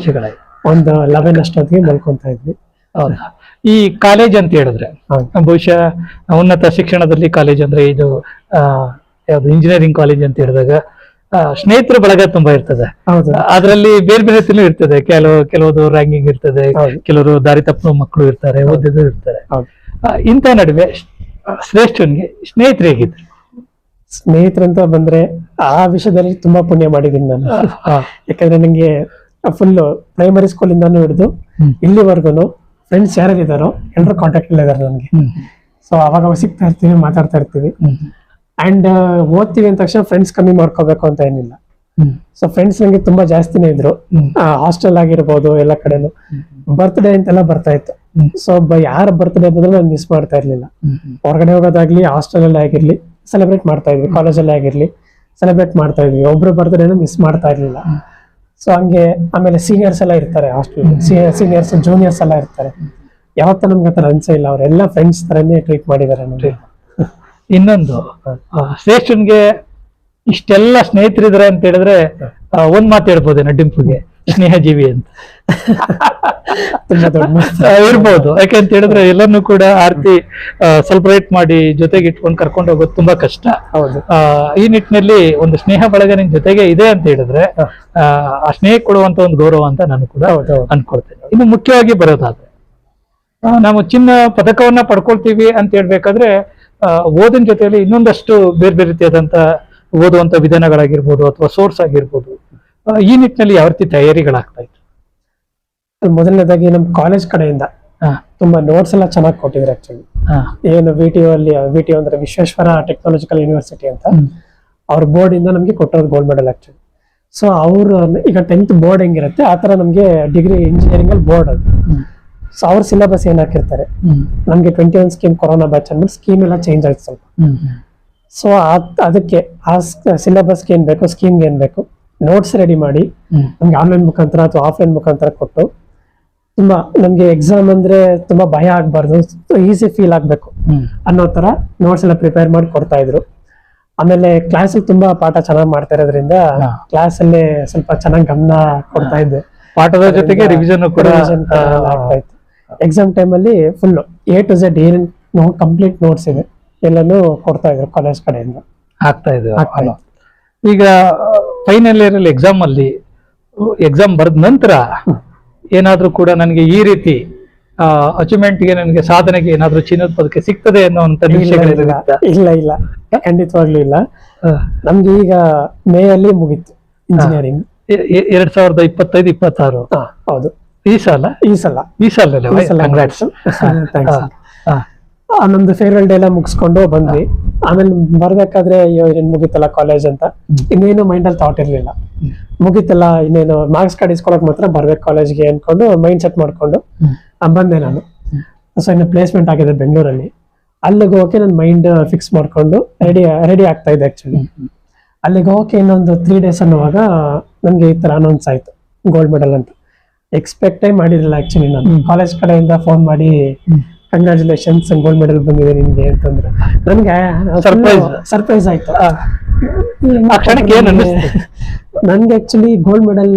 ಒಂದು ಲೆವೆನ್ ಅಷ್ಟೊತ್ತಿಗೆ ಮಲ್ಕೊಂತ ಇದ್ವಿ. ಹೌದಾ. ಈ ಕಾಲೇಜ್ ಅಂತ ಹೇಳಿದ್ರೆ. ಬಹುಶಃ ಉನ್ನತ ಶಿಕ್ಷಣದಲ್ಲಿ ಕಾಲೇಜ್ ಅಂದ್ರೆ ಇದು ಯಾವ್ದು ಇಂಜಿನಿಯರಿಂಗ್ ಕಾಲೇಜ್ ಅಂತ ಹೇಳಿದಾಗ ಸ್ನೇಹಿತರ ಬಳಗ ತುಂಬಾ ಇರ್ತದೆ. ಹೌದು. ಅದರಲ್ಲಿ ಬೇರೆ ಬೇರೆ ರೀತಿಲೂ ಇರ್ತದೆ. ಕೆಲವು ಕೆಲವುದು ರ್ಯಾಂಕಿಂಗ್ ಇರ್ತದೆ ಕೆಲವರು ದಾರಿ ತಪ್ಪು ಮಕ್ಕಳು ಇರ್ತಾರೆ ಓದಿದ್ರು ಇರ್ತಾರೆ. ಇಂಥ ನಡುವೆ ಶ್ರೇಷ್ಠನಿಗೆ ಸ್ನೇಹಿತರು ಹೇಗಿದ್ರು? ಸ್ನೇಹಿತರಂತ ಬಂದ್ರೆ ಆ ವಿಷಯದಲ್ಲಿ ತುಂಬಾ ಪುಣ್ಯ ಮಾಡಿದ್ದೀನಿ ನಾನು. ಯಾಕಂದ್ರೆ ನಂಗೆ ಫುಲ್ ಪ್ರೈಮರಿ ಸ್ಕೂಲಿಂದಾನು ಹಿಡಿದು ಹ್ಮ್. ಇಲ್ಲಿವರೆಗೂ ಫ್ರೆಂಡ್ಸ್ ಯಾರ್ಯಾರು ಇದಾರೋ ಎಲ್ಲರೂ ಕಾಂಟ್ಯಾಕ್ಟ್ ಇದ್ದಾರೆ ನನಗೆ ಸೊ ಅವಾಗ ಅವಾಗ ಸಿಗ್ತಾ ಇರ್ತೀವಿ ಮಾತಾಡ್ತಾ ಇರ್ತೀವಿ. ಅಂಡ್ ಓದ್ತೀವಿ ಅಂದ ತಕ್ಷಣ ಫ್ರೆಂಡ್ಸ್ ಕಮ್ಮಿ ಮಾಡ್ಕೋಬೇಕು ಅಂತ ಏನಿಲ್ಲ. ಸೊ ಫ್ರೆಂಡ್ಸ್ ನಂಗೆ ತುಂಬಾ ಜಾಸ್ತಿನೇ ಇದ್ರು. ಹಾಸ್ಟೆಲ್ ಆಗಿರ್ಬೋದು ಎಲ್ಲ ಕಡೆನು. ಬರ್ತ್ಡೇ ಅಂತೆಲ್ಲ ಬರ್ತಾ ಇತ್ತು. ಸೊ ಯಾರ ಬರ್ತ್ಡೇ ಬಂದ್ರೆ ನಾನು ಮಿಸ್ ಮಾಡ್ತಾ ಇರ್ಲಿಲ್ಲ. ಹೊರಗಡೆ ಹೋಗೋದಾಗ್ಲಿ ಹಾಸ್ಟೆಲ್ ಅಲ್ಲಿ ಆಗಿರ್ಲಿ ಸೆಲೆಬ್ರೇಟ್ ಮಾಡ್ತಾ ಇದ್ವಿ ಕಾಲೇಜಲ್ಲೇ ಆಗಿರ್ಲಿ ಸೆಲೆಬ್ರೇಟ್ ಮಾಡ್ತಾ ಇದ್ವಿ. ಒಬ್ರು ಬರ್ತ್ಡೇನ ಮಿಸ್ ಮಾಡ್ತಾ ಇರ್ಲಿಲ್ಲ. ಸೊ ಹಂಗೆ ಆಮೇಲೆ ಸೀನಿಯರ್ಸ್ ಎಲ್ಲ ಇರ್ತಾರೆ ಹಾಸ್ಟೆಲ್ ಸೀನಿಯರ್ಸ್ ಜೂನಿಯರ್ಸ್ ಎಲ್ಲ ಇರ್ತಾರೆ. ಯಾವತ್ತ ನಮ್ಗೆ ಅನ್ಸೇ ಇಲ್ಲ ಅವರೆಲ್ಲ ಫ್ರೆಂಡ್ಸ್ ತರನೇ ಟ್ರೀಟ್ ಮಾಡಿದ್ದಾರೆ ನೋಡಿ ಇನ್ನೊಂದು ಶ್ರೇಷ್ಠನ್ಗೆ ಇಷ್ಟೆಲ್ಲ ಸ್ನೇಹಿತರಿದ್ದಾರೆ ಅಂತ ಹೇಳಿದ್ರೆ ಒಂದ್ ಮಾತು ಹೇಳ್ಬೋದೇನೋ ಡಿಂಪುಗೆ? ಸ್ನೇಹಜೀವಿ ಅಂತ. ತುಂಬಾ ದೊಡ್ಡ ಇರ್ಬೋದು. ಯಾಕಂತ ಹೇಳಿದ್ರೆ ಎಲ್ಲಾನು ಕೂಡ ಆರತಿ ಸೆಲೆಬ್ರೇಟ್ ಮಾಡಿ ಜೊತೆಗೆ ಇಟ್ಕೊಂಡು ಕರ್ಕೊಂಡು ಹೋಗೋದು ತುಂಬಾ ಕಷ್ಟ. ಈ ನಿಟ್ಟಿನಲ್ಲಿ ಒಂದು ಸ್ನೇಹ ಬಳಗ ನಿನ್ ಜೊತೆಗೆ ಇದೆ ಅಂತ ಹೇಳಿದ್ರೆ ಆ, ಸ್ನೇಹ ಕೊಡುವಂತ ಒಂದು ಗೌರವ ಅಂತ ನಾನು ಕೂಡ. ಅನ್ಕೊಳ್ತೇನೆ. ಇನ್ನು ಮುಖ್ಯವಾಗಿ ಬರೋದಾದ್ರೆ ನಾವು ಚಿನ್ನ ಪದಕವನ್ನ ಪಡ್ಕೊಳ್ತೀವಿ ಅಂತ ಹೇಳ್ಬೇಕಾದ್ರೆ ಓದಿನ ಜೊತೆಯಲ್ಲಿ ಇನ್ನೊಂದಷ್ಟು ಬೇರೆ ಬೇರೆ ರೀತಿಯಾದಂತ ಓದುವಂತ ವಿಧಾನಗಳಾಗಿರ್ಬೋದು ಅಥವಾ ಸೋರ್ಸ್ ಆಗಿರ್ಬೋದು. ಈ ನಿಟ್ಟಿನಲ್ಲಿ ಯಾವ ರೀತಿ ತಯಾರಿಗಳಾಗ್ತಾ ಇತ್ತು? ಮೊದಲನೇದಾಗಿ ನಮ್ಮ ಕಾಲೇಜ್ ಕಡೆಯಿಂದ ತುಂಬಾ ನೋಟ್ಸ್ ಎಲ್ಲ ಚೆನ್ನಾಗಿ ಕೊಟ್ಟಿದ್ರು ಆಕ್ಚುಲಿ ಏನು ವಿ ಟಿ ಅಲ್ಲಿ ವಿ ಟಿ ಅಂದ್ರೆ ವಿಶ್ವೇಶ್ವರ ಟೆಕ್ನಾಲಜಿಕಲ್ ಯೂನಿವರ್ಸಿಟಿ ಅಂತ. ಅವ್ರ ಬೋರ್ಡ್ ಇಂದ ನಮ್ಗೆ ಕೊಟ್ಟಿರೋದು ಗೋಲ್ಡ್ ಮೆಡಲ್ ಆಕ್ಚುಲಿ ಸೊ ಅವ್ರ ಈಗ ಟೆಂತ್ ಬೋರ್ಡ್ ಹೆಂಗಿರುತ್ತೆ ಆ ತರ ನಮ್ಗೆ ಡಿಗ್ರಿ ಇಂಜಿನಿಯರಿಂಗ್ ಅಲ್ಲಿ ಬೋರ್ಡ್ ಅದು. ಸೊ ಅವ್ರ ಸಿಲೆಬಸ್ ಏನ್ ಹಾಕಿರ್ತಾರೆ? ನಮ್ಗೆ twenty one scheme corona batch ಅಂದ್ಬಿಟ್ಟು ಸ್ಕೀಮ್ ಎಲ್ಲ ಚೇಂಜ್ ಆಯ್ತು ಸ್ವಲ್ಪ. ಸೊ ಅದಕ್ಕೆ ಆ ಸಿಲೆಬಸ್ಗೆ ಏನ್ ಬೇಕು ಸ್ಕೀಮ್ಗೆ ಏನ್ ಬೇಕು? ನೋಟ್ಸ್ ರೆಡಿ ಮಾಡಿ ನಮ್ಗೆ ಆನ್ಲೈನ್ ಮುಖಾಂತರ ಅಥವಾ ಆಫ್ಲೈನ್ ಮುಖಾಂತರ ಕೊಟ್ಟು ತುಂಬಾ ನಮ್ಗೆ ಎಕ್ಸಾಮ್ ಅಂದ್ರೆ ತುಂಬಾ ಭಯ ಆಗ್ಬಾರ್ದು ಈಸಿ ಫೀಲ್ ಆಗ್ಬೇಕು ಅನ್ನೋ ತರ ನೋಟ್ಸ್ ಎಲ್ಲ ಪ್ರಿಪೇರ್ ಮಾಡಿ ಕೊಡ್ತಾ ಇದ್ರು. ಆಮೇಲೆ ಕ್ಲಾಸ್ ತುಂಬಾ ಪಾಠ ಚೆನ್ನಾಗಿ ಮಾಡ್ತಾ ಇರೋದ್ರಿಂದ. ಕ್ಲಾಸ್ ಅಲ್ಲಿ ಸ್ವಲ್ಪ ಚೆನ್ನಾಗಿ ಗಮನ ಕೊಡ್ತಾ ಇದ್ದೆ. ಪಾಠದ ಜೊತೆಗೆ ರಿವಿಷನ್ ಕೂಡ ಎಕ್ಸಾಮ್ ಟೈಮ್ ಅಲ್ಲಿ ಫುಲ್ ಎ ಟು ಝೆಡ್ ಏನ್ ಕಂಪ್ಲೀಟ್ ನೋಟ್ಸ್ ಇದೆ ಎಲ್ಲಾನು ಕೊಡ್ತಾ ಇದ್ರು ಕಾಲೇಜ್ ಕಡೆಯಿಂದ. ಆಗ್ತಾ ಇದ್ರು ಆಗ್ತಾ ಇದೆ. ಈಗ ಫೈನಲ್ ಇಯರ್ ಅಲ್ಲಿ ಎಕ್ಸಾಮ್ ಅಲ್ಲಿ ಎಕ್ಸಾಮ್ ಬರೆದ ನಂತರ ಏನಾದ್ರೂ ಕೂಡ ನನಗೆ ಈ ರೀತಿ ಅಚೀವ್ಮೆಂಟ್ಗೆ ನನಗೆ ಸಾಧನೆಗೆ ಏನಾದರೂ ಚಿನ್ನದ ಪದಕ ಸಿಗ್ತದೆ ಅನ್ನೋಂಥ ಇಲ್ಲ? ಇಲ್ಲ ಇಲ್ಲ ಖಂಡಿತವಾಗ್ಲೂ ಇಲ್ಲ. ನಮ್ಗೆ ಈಗ ಮೇ ಅಲ್ಲಿ ಮುಗೀತು ಇಂಜಿನಿಯರಿಂಗ್ ಎರಡ್ ಸಾವಿರದ ಇಪ್ಪತ್ತೈದು ಇಪ್ಪತ್ತಾರು. ಹೌದು. ಈ ಸಲ? ಈ ಸಲ. ಈ ಸಲ. ನಮ್ದು ಫೇರ್ವೆಲ್ ಡೇ ಎಲ್ಲ ಮುಗಿಸ್ಕೊಂಡು ಬಂದ್ವಿ. ಆಮೇಲೆ ಬರ್ಬೇಕಾದ್ರೆ ಅಯ್ಯೋ ಇನ್ನೇನು ಮುಗಿತಲ್ಲ ಕಾಲೇಜ್ ಅಂತ. ಇನ್ನೇನು ಮೈಂಡ್ ಅಲ್ಲಿ ಥಾಟ್ ಇರ್ಲಿಲ್ಲ. ಮುಗಿತಲ್ಲ ಇನ್ನೇನು ಮಾರ್ಕ್ಸ್ ಕಾರ್ಡ್ ಇಸ್ಕೊಳಕ್ ಮಾತ್ರ ಬರ್ಬೇಕು ಕಾಲೇಜ್ಗೆ ಅನ್ಕೊಂಡು ಮೈಂಡ್ ಸೆಟ್ ಮಾಡ್ಕೊಂಡು ಬಂದೆ ನಾನು. ಸೊ ಇನ್ನು ಪ್ಲೇಸ್ಮೆಂಟ್ ಆಗಿದೆ ಬೆಂಗಳೂರಲ್ಲಿ. ಅಲ್ಲಿಗೆ ಹೋಗಿ ನನ್ನ ಮೈಂಡ್ ಫಿಕ್ಸ್ ಮಾಡ್ಕೊಂಡು ರೆಡಿ ರೆಡಿ ಆಗ್ತಾ ಇದೆ ಆಕ್ಚುಲಿ ಅಲ್ಲಿಗೆ ಹೋಗಿ ಇನ್ನೊಂದು ತ್ರೀ ಡೇಸ್ ಅನ್ನುವಾಗ ನನಗೆ ಈ ತರ ಅನೌನ್ಸ್ ಆಯ್ತು. ಗೋಲ್ಡ್ ಮೆಡಲ್ ಅಂತ. ಎಕ್ಸ್ಪೆಕ್ಟೇ ಮಾಡಿರಲಿಲ್ಲ ಆಕ್ಚುಲಿ ನಾನು. ಕಾಲೇಜ್ ಕಡೆಯಿಂದ ಫೋನ್ ಮಾಡಿ ಕಂಗ್ರಾಚುಲೇಷನ್ಸ್ ಗೋಲ್ಡ್ ಮೆಡಲ್ ಬಂದಿದೆ ನಿಮ್ಗೆ ಅಂತಂದ್ರೆ ನನಗೆ ಸರ್ಪ್ರೈಸ್ ಸರ್ಪ್ರೈಸ್ ಆಯ್ತು? ನನ್ಗೆ ಆಕ್ಚುಲಿ ಗೋಲ್ಡ್ ಮೆಡಲ್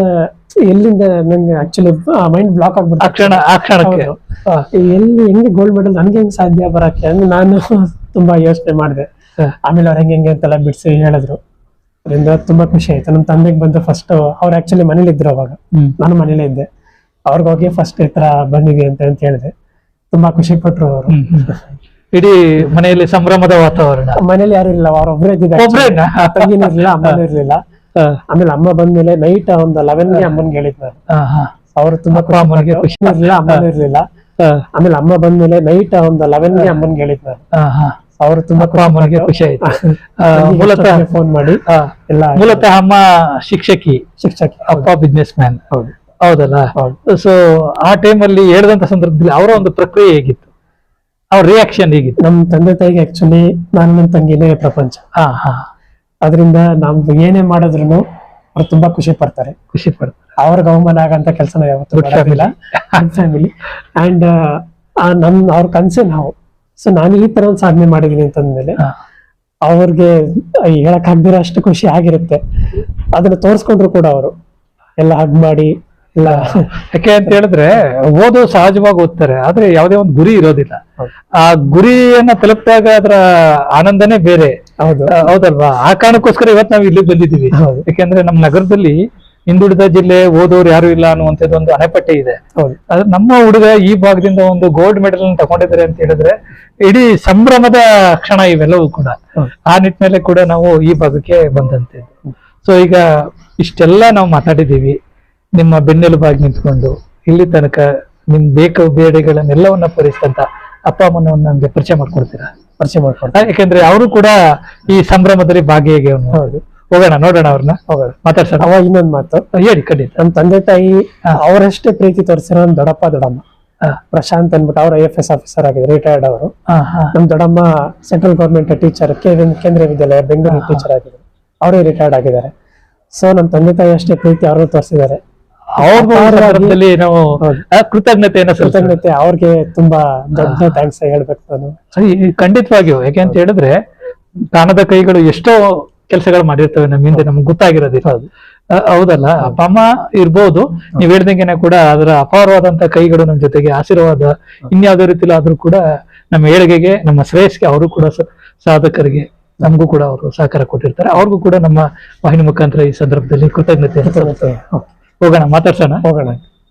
ಎಲ್ಲಿಂದ ನಂಗೆ ಆಕ್ಚುಲಿ ಮೈಂಡ್ ಬ್ಲಾಕ್ ಆಗ್ಬಿಡ್ತು. ಎಲ್ಲಿ ಹೆಂಗೆ ಗೋಲ್ಡ್ ಮೆಡಲ್ ನನ್ಗೆ ಹೆಂಗ್ ಸಾಧ್ಯ ಬರಕ್ಕೆ ಅಂದ್ರೆ ನಾನು ತುಂಬಾ ಯೋಚನೆ ಮಾಡಿದೆ. ಆಮೇಲೆ ಅವ್ರು ಹೆಂಗೆ ಹೆಂಗೆ ಅಂತೆಲ್ಲ ಬಿಡಿಸಿ ಹೇಳಿದ್ರು. ಅದರಿಂದ ತುಂಬಾ ಖುಷಿ ಆಯ್ತು. ನಮ್ಮ ತಂದೆಗೆ ಬಂದು ಫಸ್ಟ್ ಅವ್ರು ಆಕ್ಚುಲಿ ಮನೇಲಿ ಇದ್ರು ಅವಾಗ. ನಾನು ಮನೇಲೇ ಇದ್ದೆ. ಅವ್ರಿಗೆ ಹೋಗಿ ಫಸ್ಟ್ ಈ ತರ ಬಂದಿದೆ ಅಂತ ಅಂತ ಹೇಳಿದೆ. ತುಂಬಾ ಖುಷಿ ಪಟ್ರು ಅವರು. ಇಡೀ ಮನೆಯಲ್ಲಿ ಸಂಭ್ರಮದ ವಾತಾವರಣ. ಮನೇಲಿ ಯಾರು ಇಲ್ಲ ಅವ್ರ ಒಬ್ಬರೇ ಇದ್ದಿದ್ದು? ತಂಗಿನೂ ಇರ್ಲಿಲ್ಲ ಅಮ್ಮನೂ ಇರ್ಲಿಲ್ಲ. ಆಮೇಲೆ ಅಮ್ಮ ಬಂದ್ಮೇಲೆ ನೈಟ್ ಒಂದು ಲೆವೆನ್ಗೆ ಅಮ್ಮನ್ಗೆ ಹೇಳಿದ್ ನಾನು ಅವ್ರು ತುಂಬಾ ಅಮ್ಮನಿಗೆ ಖುಷಿ. ಇರ್ಲಿಲ್ಲ ಅಮ್ಮನೂ ಇರ್ಲಿಲ್ಲ. ಆಮೇಲೆ ಅಮ್ಮ ಬಂದ್ಮೇಲೆ ನೈಟ್ ಒಂದು ಲೆವೆನ್ಗೆ ಅಮ್ಮನ್ಗೆ ಹೇಳಿದ್ ನಾನು ಹಾ. ಅವ್ರು ತುಂಬಾ ಅಮ್ಮನಿಗೆ ಖುಷಿ ಆಯ್ತು. ಮೂಲತಃ ಫೋನ್ ಮಾಡಿ. ಎಲ್ಲ ಮೂಲತಃ ಅಮ್ಮ ಶಿಕ್ಷಕಿ. ಶಿಕ್ಷಕಿ. ಅಪ್ಪ ಬಿಸ್ನೆಸ್ ಮ್ಯಾನ್ ಹೌದು. ಹೌದಲ್ಲ? ಹೌದು. ಸೊ ಆ ಟೈಮಲ್ಲಿ ಹೇಳಿದಂತ ಸಂದರ್ಭದಲ್ಲಿ ಅವರ ಒಂದು ಪ್ರಕ್ರಿಯೆ ಹೇಗಿತ್ತು? ಅವ್ರ ರಿಯಾಕ್ಷನ್ ಹೇಗಿತ್ತು? ನಮ್ ತಂದೆ ತಾಯಿಗೆ ಆಕ್ಚುಲಿ ನಾನು ನನ್ನ ತಂಗಿನೇ ಪ್ರಪಂಚ. ಹಾ ಹಾ. ಅದರಿಂದ ನಾವು ಏನೇ ಮಾಡಿದ್ರು ಅವ್ರು ತುಂಬಾ ಖುಷಿ ಪಡ್ತಾರೆ. ಖುಷಿ ಪಡ್ತಾರೆ. ಅವ್ರಿಗೆ ಅವಮಾನ ಆಗಂತ ಕೆಲಸ ಯಾವತ್ತೂ ಮಾಡೋದಿಲ್ಲ. ಫ್ಯಾಮಿಲಿ ಅಂಡ್ ನಮ್ ಅವ್ರ ಕನ್ಸೆ ನಾವು. ಸೊ ನಾನು ಈ ತರ ಒಂದು ಸಾಧನೆ ಮಾಡಿದೀನಿ ಅಂತಂದ್ಮೇಲೆ. ಅವ್ರಿಗೆ ಹೇಳಕ್ ಆಗ್ದಿರೋ ಅಷ್ಟು ಖುಷಿ ಆಗಿರುತ್ತೆ. ಅದನ್ನ ತೋರಿಸ್ಕೊಂಡ್ರು ಕೂಡ ಅವರು. ಎಲ್ಲ ಹಗ್ ಮಾಡಿ ಎಲ್ಲ ಯಾಕೆ ಅಂತ ಹೇಳಿದ್ರೆ ಓದು ಸಹಜವಾಗಿ ಓದ್ತಾರೆ ಆದ್ರೆ ಯಾವುದೇ ಒಂದು ಗುರಿ ಇರೋದಿಲ್ಲ. ಆ ಗುರಿಯನ್ನ ತಲುಪಿದಾಗ ಅದರ ಆನಂದನೇ ಬೇರೆ. ಹೌದು. ಹೌದಲ್ವಾ? ಆ ಕಾರಣಕ್ಕೋಸ್ಕರ ಇವತ್ತು ನಾವು ಇಲ್ಲಿ ಬಂದಿದ್ದೀವಿ. ಯಾಕೆಂದ್ರೆ ನಮ್ಮ ನಗರದಲ್ಲಿ ಹಿಂದುಳಿದ ಜಿಲ್ಲೆ ಓದೋರು ಯಾರು ಇಲ್ಲ ಅನ್ನುವಂಥದ್ದು ಒಂದು ಅಣೆಪಟ್ಟೆ ಇದೆ. ಹೌದು. ಅದು ನಮ್ಮ ಹುಡುಗ ಈ ಭಾಗದಿಂದ ಒಂದು ಗೋಲ್ಡ್ ಮೆಡಲ್ ತಗೊಂಡಿದ್ದಾರೆ ಅಂತ ಹೇಳಿದ್ರೆ ಇಡೀ ಸಂಭ್ರಮದ ಕ್ಷಣ ಇವೆಲ್ಲವೂ ಕೂಡ. ಆ ನಿಟ್ಟಿನಲ್ಲಿ ಕೂಡ ನಾವು ಈ ಭಾಗಕ್ಕೆ ಬಂದಂತೆ ಸೊ ಈಗ ಇಷ್ಟೆಲ್ಲ ನಾವು ಮಾತಾಡಿದ್ದೀವಿ. ನಿಮ್ಮ ಬೆನ್ನೆಲುಬಾಗಿ ನಿಂತ್ಕೊಂಡು ಇಲ್ಲಿ ತನಕ ನಿಮ್ ಬೇಕು ಬೇಡೆಗಳನ್ನೆಲ್ಲವನ್ನ ಪೂರೈಸಿದಂತ ಅಪ್ಪ ಅಮ್ಮನವನ್ನ ನಮ್ಗೆ ಪರಿಚಯ ಮಾಡ್ಕೊಡ್ತೀರಾ? ಪರಿಚಯ ಮಾಡ್ಕೊಡ್ತಾರೆ ಯಾಕಂದ್ರೆ ಅವರು ಕೂಡ ಈ ಸಂಭ್ರಮದಲ್ಲಿ ಭಾಗಿಯಾಗಿ ಹೌದು. ಹೋಗೋಣ ನೋಡೋಣ ಅವ್ರನ್ನ. ಹೋಗೋಣ. ಮಾತಾಡ್ಸೋಣ. ಅವಾಗ ಇನ್ನೊಂದ್ ಮಾತು. ಹೇಳಿ ಖಂಡಿತ. ನಮ್ ತಂದೆ ತಾಯಿ. ಅವರಷ್ಟೇ ಪ್ರೀತಿ ತೋರಿಸಿರೋ ನಮ್ ದೊಡ್ಡಪ್ಪ ದೊಡ್ಡಮ್ಮ. ಪ್ರಶಾಂತ್ ಅನ್ಬಿಟ್ಟು ಅವ್ರ ಐ ಎಫ್ ಎಸ್ ಆಫೀಸರ್ ಆಗಿದೆ ರಿಟೈರ್ಡ್ ಅವರು. ನಮ್ ದೊಡ್ಡಮ್ಮ ಸೆಂಟ್ರಲ್ ಗೌರ್ಮೆಂಟ್ ಟೀಚರ್ ಕೇಂದ್ರೀಯ ವಿದ್ಯಾಲಯ ಬೆಂಗಳೂರು ಟೀಚರ್ ಆಗಿದ್ರು ಅವರೇ ರಿಟೈರ್ಡ್ ಆಗಿದ್ದಾರೆ. ಸೊ ನಮ್ ತಂದೆ ತಾಯಿ ಅಷ್ಟೇ ಪ್ರೀತಿ ಅವರು ತೋರಿಸಿದ್ದಾರೆ. ಸಂದರ್ಭದಲ್ಲಿ ನಾವು ಕೃತಜ್ಞತೆಯನ್ನ. ಕೃತಜ್ಞತೆ ಅವ್ರಿಗೆ ತುಂಬಾ ದೊಡ್ಡ ಥ್ಯಾಂಕ್ಸ್ ಹೇಳ್ಬೇಕು ನಾನು. ಸರಿ, ಖಂಡಿತವಾಗಿಯೂ ಯಾಕೆ ಅಂತ ಹೇಳಿದ್ರೆ ಕಾಣದ ಕೈಗಳು ಎಷ್ಟೋ ಕೆಲಸಗಳು ಮಾಡಿರ್ತವೆ ನಮ್ಮ ಹಿಂದೆ ನಮ್ಗೆ ಗೊತ್ತಾಗಿರೋದಿಲ್ಲ ಹೌದಲ್ಲ ಅಪ್ಪ ಅಮ್ಮ ಇರ್ಬೋದು. ನೀವ್ ಹೇಳ್ದಂಗೆನೆ ಕೂಡ ಅದರ ಅಪಾರವಾದಂತ ಕೈಗಳು ನಮ್ಮ ಜೊತೆಗೆ ಆಶೀರ್ವಾದ ಇನ್ಯಾವುದೇ ರೀತಿಲಿ ಆದ್ರೂ ಕೂಡ ನಮ್ಮ ಏಳಿಗೆಗೆ ನಮ್ಮ ಶ್ರೇಯಸ್ಗೆ ಅವರು ಕೂಡ ಸಾಧಕರಿಗೆ ನಮಗೂ ಕೂಡ ಅವರು ಸಹಕಾರ ಕೊಟ್ಟಿರ್ತಾರೆ. ಅವ್ರಿಗೂ ಕೂಡ ನಮ್ಮ ವಾಹಿನಿ ಮುಖಾಂತರ ಈ ಸಂದರ್ಭದಲ್ಲಿ ಕೃತಜ್ಞತೆ ಕೃತಜ್ಞತೆ. ಹೋಗೋಣ ಮಾತಾಡ್ಸೋಣ? ಹೋಗೋಣ.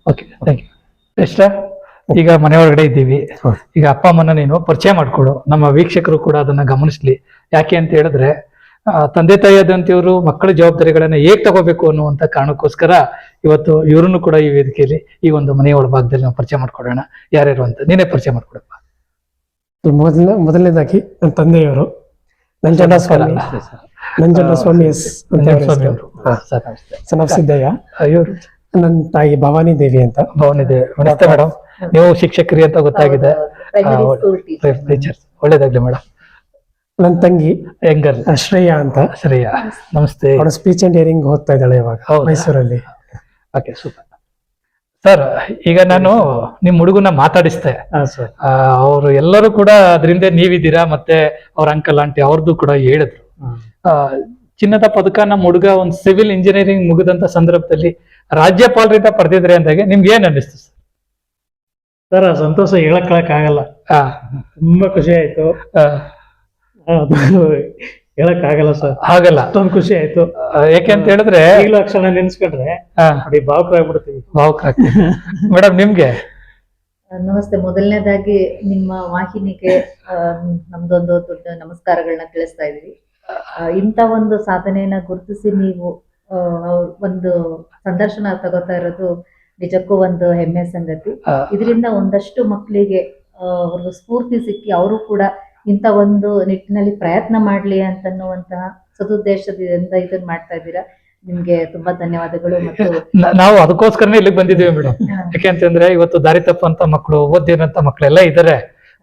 ಓಕೆ ಥ್ಯಾಂಕ್ ಯು ಎಷ್ಟ ಈಗ ಮನೆ ಒಳಗಡೆ ಇದ್ದೀವಿ ಈಗ ಅಪ್ಪ ಅಮ್ಮನ ನೀನು ಪರಿಚಯ ಮಾಡ್ಕೊಡು. ನಮ್ಮ ವೀಕ್ಷಕರು ಕೂಡ ಅದನ್ನ ಗಮನಿಸ್ಲಿ. ಯಾಕೆ ಅಂತ ಹೇಳಿದ್ರೆ ತಂದೆ ತಂದೆ ತಾಯಿಯಾದಂತಿಯವರು ಮಕ್ಕಳ ಜವಾಬ್ದಾರಿಗಳನ್ನ ಹೇಗ್ ತಗೋಬೇಕು ಅನ್ನುವಂತ ಕಾರಣಕ್ಕೋಸ್ಕರ ಇವತ್ತು ಇವರನ್ನು ಕೂಡ ಈ ವೇದಿಕೆಯಲ್ಲಿ ಈ ಒಂದು ಮನೆಯ ಒಳಭಾಗದಲ್ಲಿ ನಾವು ಪರಿಚಯ ಮಾಡ್ಕೊಡೋಣ. ಯಾರ್ಯಾರು ಅಂತ ನೀನೇ ಪರಿಚಯ ಮಾಡ್ಕೊಡಪ್ಪ. ಮೊದಲ ಮೊದಲನೇದಾಗಿ ನನ್ನ ತಂದೆಯವರು. ನಂಜಣ್ಣ ಸ್ವಾಮಿ. ನಂಜಣ್ಣ ಸ್ವಾಮಿ ಎಸ್ ಸ್ವಾಮಿ ಅವರು. ಸರ್. ನಮಸ್ತೆ. ಸನ್ ಆಫ್ ಸಿದ್ದಯ್ಯ ಇವರು? ನನ್ನ ತಾಯಿ ಭವಾನಿ ದೇವಿ ಅಂತ. ಭವಾನಿ ದೇವಿ ನಮಸ್ತೆ. ಮೇಡಮ್ ನೀವು ಶಿಕ್ಷಕರಿ ಅಂತ ಗೊತ್ತಾಗಿದೆ. ಟೀಚರ್ ಒಳ್ಳೇದಾಗ್ಲಿ ಮೇಡಮ್ ನನ್ನ ತಂಗಿ ಹೆಂಗರ್ ಶ್ರೇಯಾ ಅಂತ. ಶ್ರೇಯಾ. ನಮಸ್ತೆ. ಅವಳು ಸ್ಪೀಚ್ ಅಂಡ್ ಹಿಯರಿಂಗ್ ಓದ್ತಾ ಇದ್ದಾಳೆ ಇವಾಗ? ಮೈಸೂರಲ್ಲಿ. ಓಕೆ ಸೂಪರ್ ಸರ್ ಈಗ ನಾನು ನಿಮ್ ಹುಡುಗನ ಮಾತಾಡಿಸ್ತೆ ಸರ್ ಅವರು ಎಲ್ಲರೂ ಕೂಡ ಅದರಿಂದ ನೀವಿದ್ದೀರಾ? ಮತ್ತೆ ಅವ್ರ ಅಂಕಲ್ ಆಂಟಿ ಅವ್ರದ್ದು ಕೂಡ ಹೇಳಿದ್ರು. ಆ, ಚಿನ್ನದ ಪದಕ ನಮ್ಮ ಹುಡುಗ ಒಂದು ಸಿವಿಲ್ ಇಂಜಿನಿಯರಿಂಗ್ ಮುಗಿದಂತ ಸಂದರ್ಭದಲ್ಲಿ ರಾಜ್ಯಪಾಲರಿಂದ ಪಡೆದಿದ್ರೆ ಅಂದಾಗೆ ನಿಮ್ಗೆ ಏನ್ ಅನ್ನಿಸ್ತು ಸರ್? ಆ ಸಂತೋಷ ಹೇಳಕ್ ಆಗಲ್ಲ ಆ, ತುಂಬಾ ಖುಷಿ ಆಯ್ತು. ಹೇಳಕ್ ಆಗಲ್ಲ ಸರ್. ಹಾಗಲ್ಲ. ಅಷ್ಟೊಂದು ಖುಷಿ ಆಯ್ತು. ಯಾಕೆ ಅಂತ ಹೇಳಿದ್ರೆ ಈಗಲೂ ಆ. ಕ್ಷಣ ನೆನ್ಸ್ಕೊಂಡ್ರೆ ಭಾವುಕರಾಗ್ಬಿಡ್ತೀವಿ ಭಾವುಕರಾಗ್ತೀವಿ ಮೇಡಮ್ ನಿಮ್ಗೆ? ನಮಸ್ತೆ. ಮೊದಲನೇದಾಗಿ ನಿಮ್ಮ ವಾಹಿನಿಗೆ ಆ, ನಮ್ದೊಂದು ದೊಡ್ಡ ನಮಸ್ಕಾರಗಳನ್ನ ತಿಳಿಸ್ತಾ ಇದೀವಿ ಇಂಥ ಒಂದು ಸಾಧನೆಯನ್ನ ಗುರುತಿಸಿ ನೀವು ಒಂದು ಸಂದರ್ಶನ ತಗೋತಾ ಇರೋದು ನಿಜಕ್ಕೂ ಒಂದು ಹೆಮ್ಮೆ ಸಂಗತಿ. ಇದರಿಂದ ಒಂದಷ್ಟು ಮಕ್ಕಳಿಗೆ ಅವ್ರಿಗೆ ಸ್ಫೂರ್ತಿ ಸಿಕ್ಕಿ ಅವರು ಕೂಡ ಇಂಥ ಒಂದು ನಿಟ್ಟಿನಲ್ಲಿ ಪ್ರಯತ್ನ ಮಾಡ್ಲಿ ಅಂತನ್ನುವಂತಹ ಸದುದ್ದೇಶದಿಂದ ಇದನ್ನ ಮಾಡ್ತಾ ಇದ್ದೀರಾ. ನಿಮ್ಗೆ ತುಂಬಾ ಧನ್ಯವಾದಗಳು ಮತ್ತು ನಾವು ಅದಕ್ಕೋಸ್ಕರನೇ ಇಲ್ಲಿಗೆ ಬಂದಿದ್ದೀವಿ ಮೇಡಮ್. ಯಾಕೆಂತಂದ್ರೆ ಇವತ್ತು ದಾರಿ ತಪ್ಪಂತ ಮಕ್ಕಳು ಓದಿರಂತ ಮಕ್ಕಳೆಲ್ಲ ಇದ್ದಾರೆ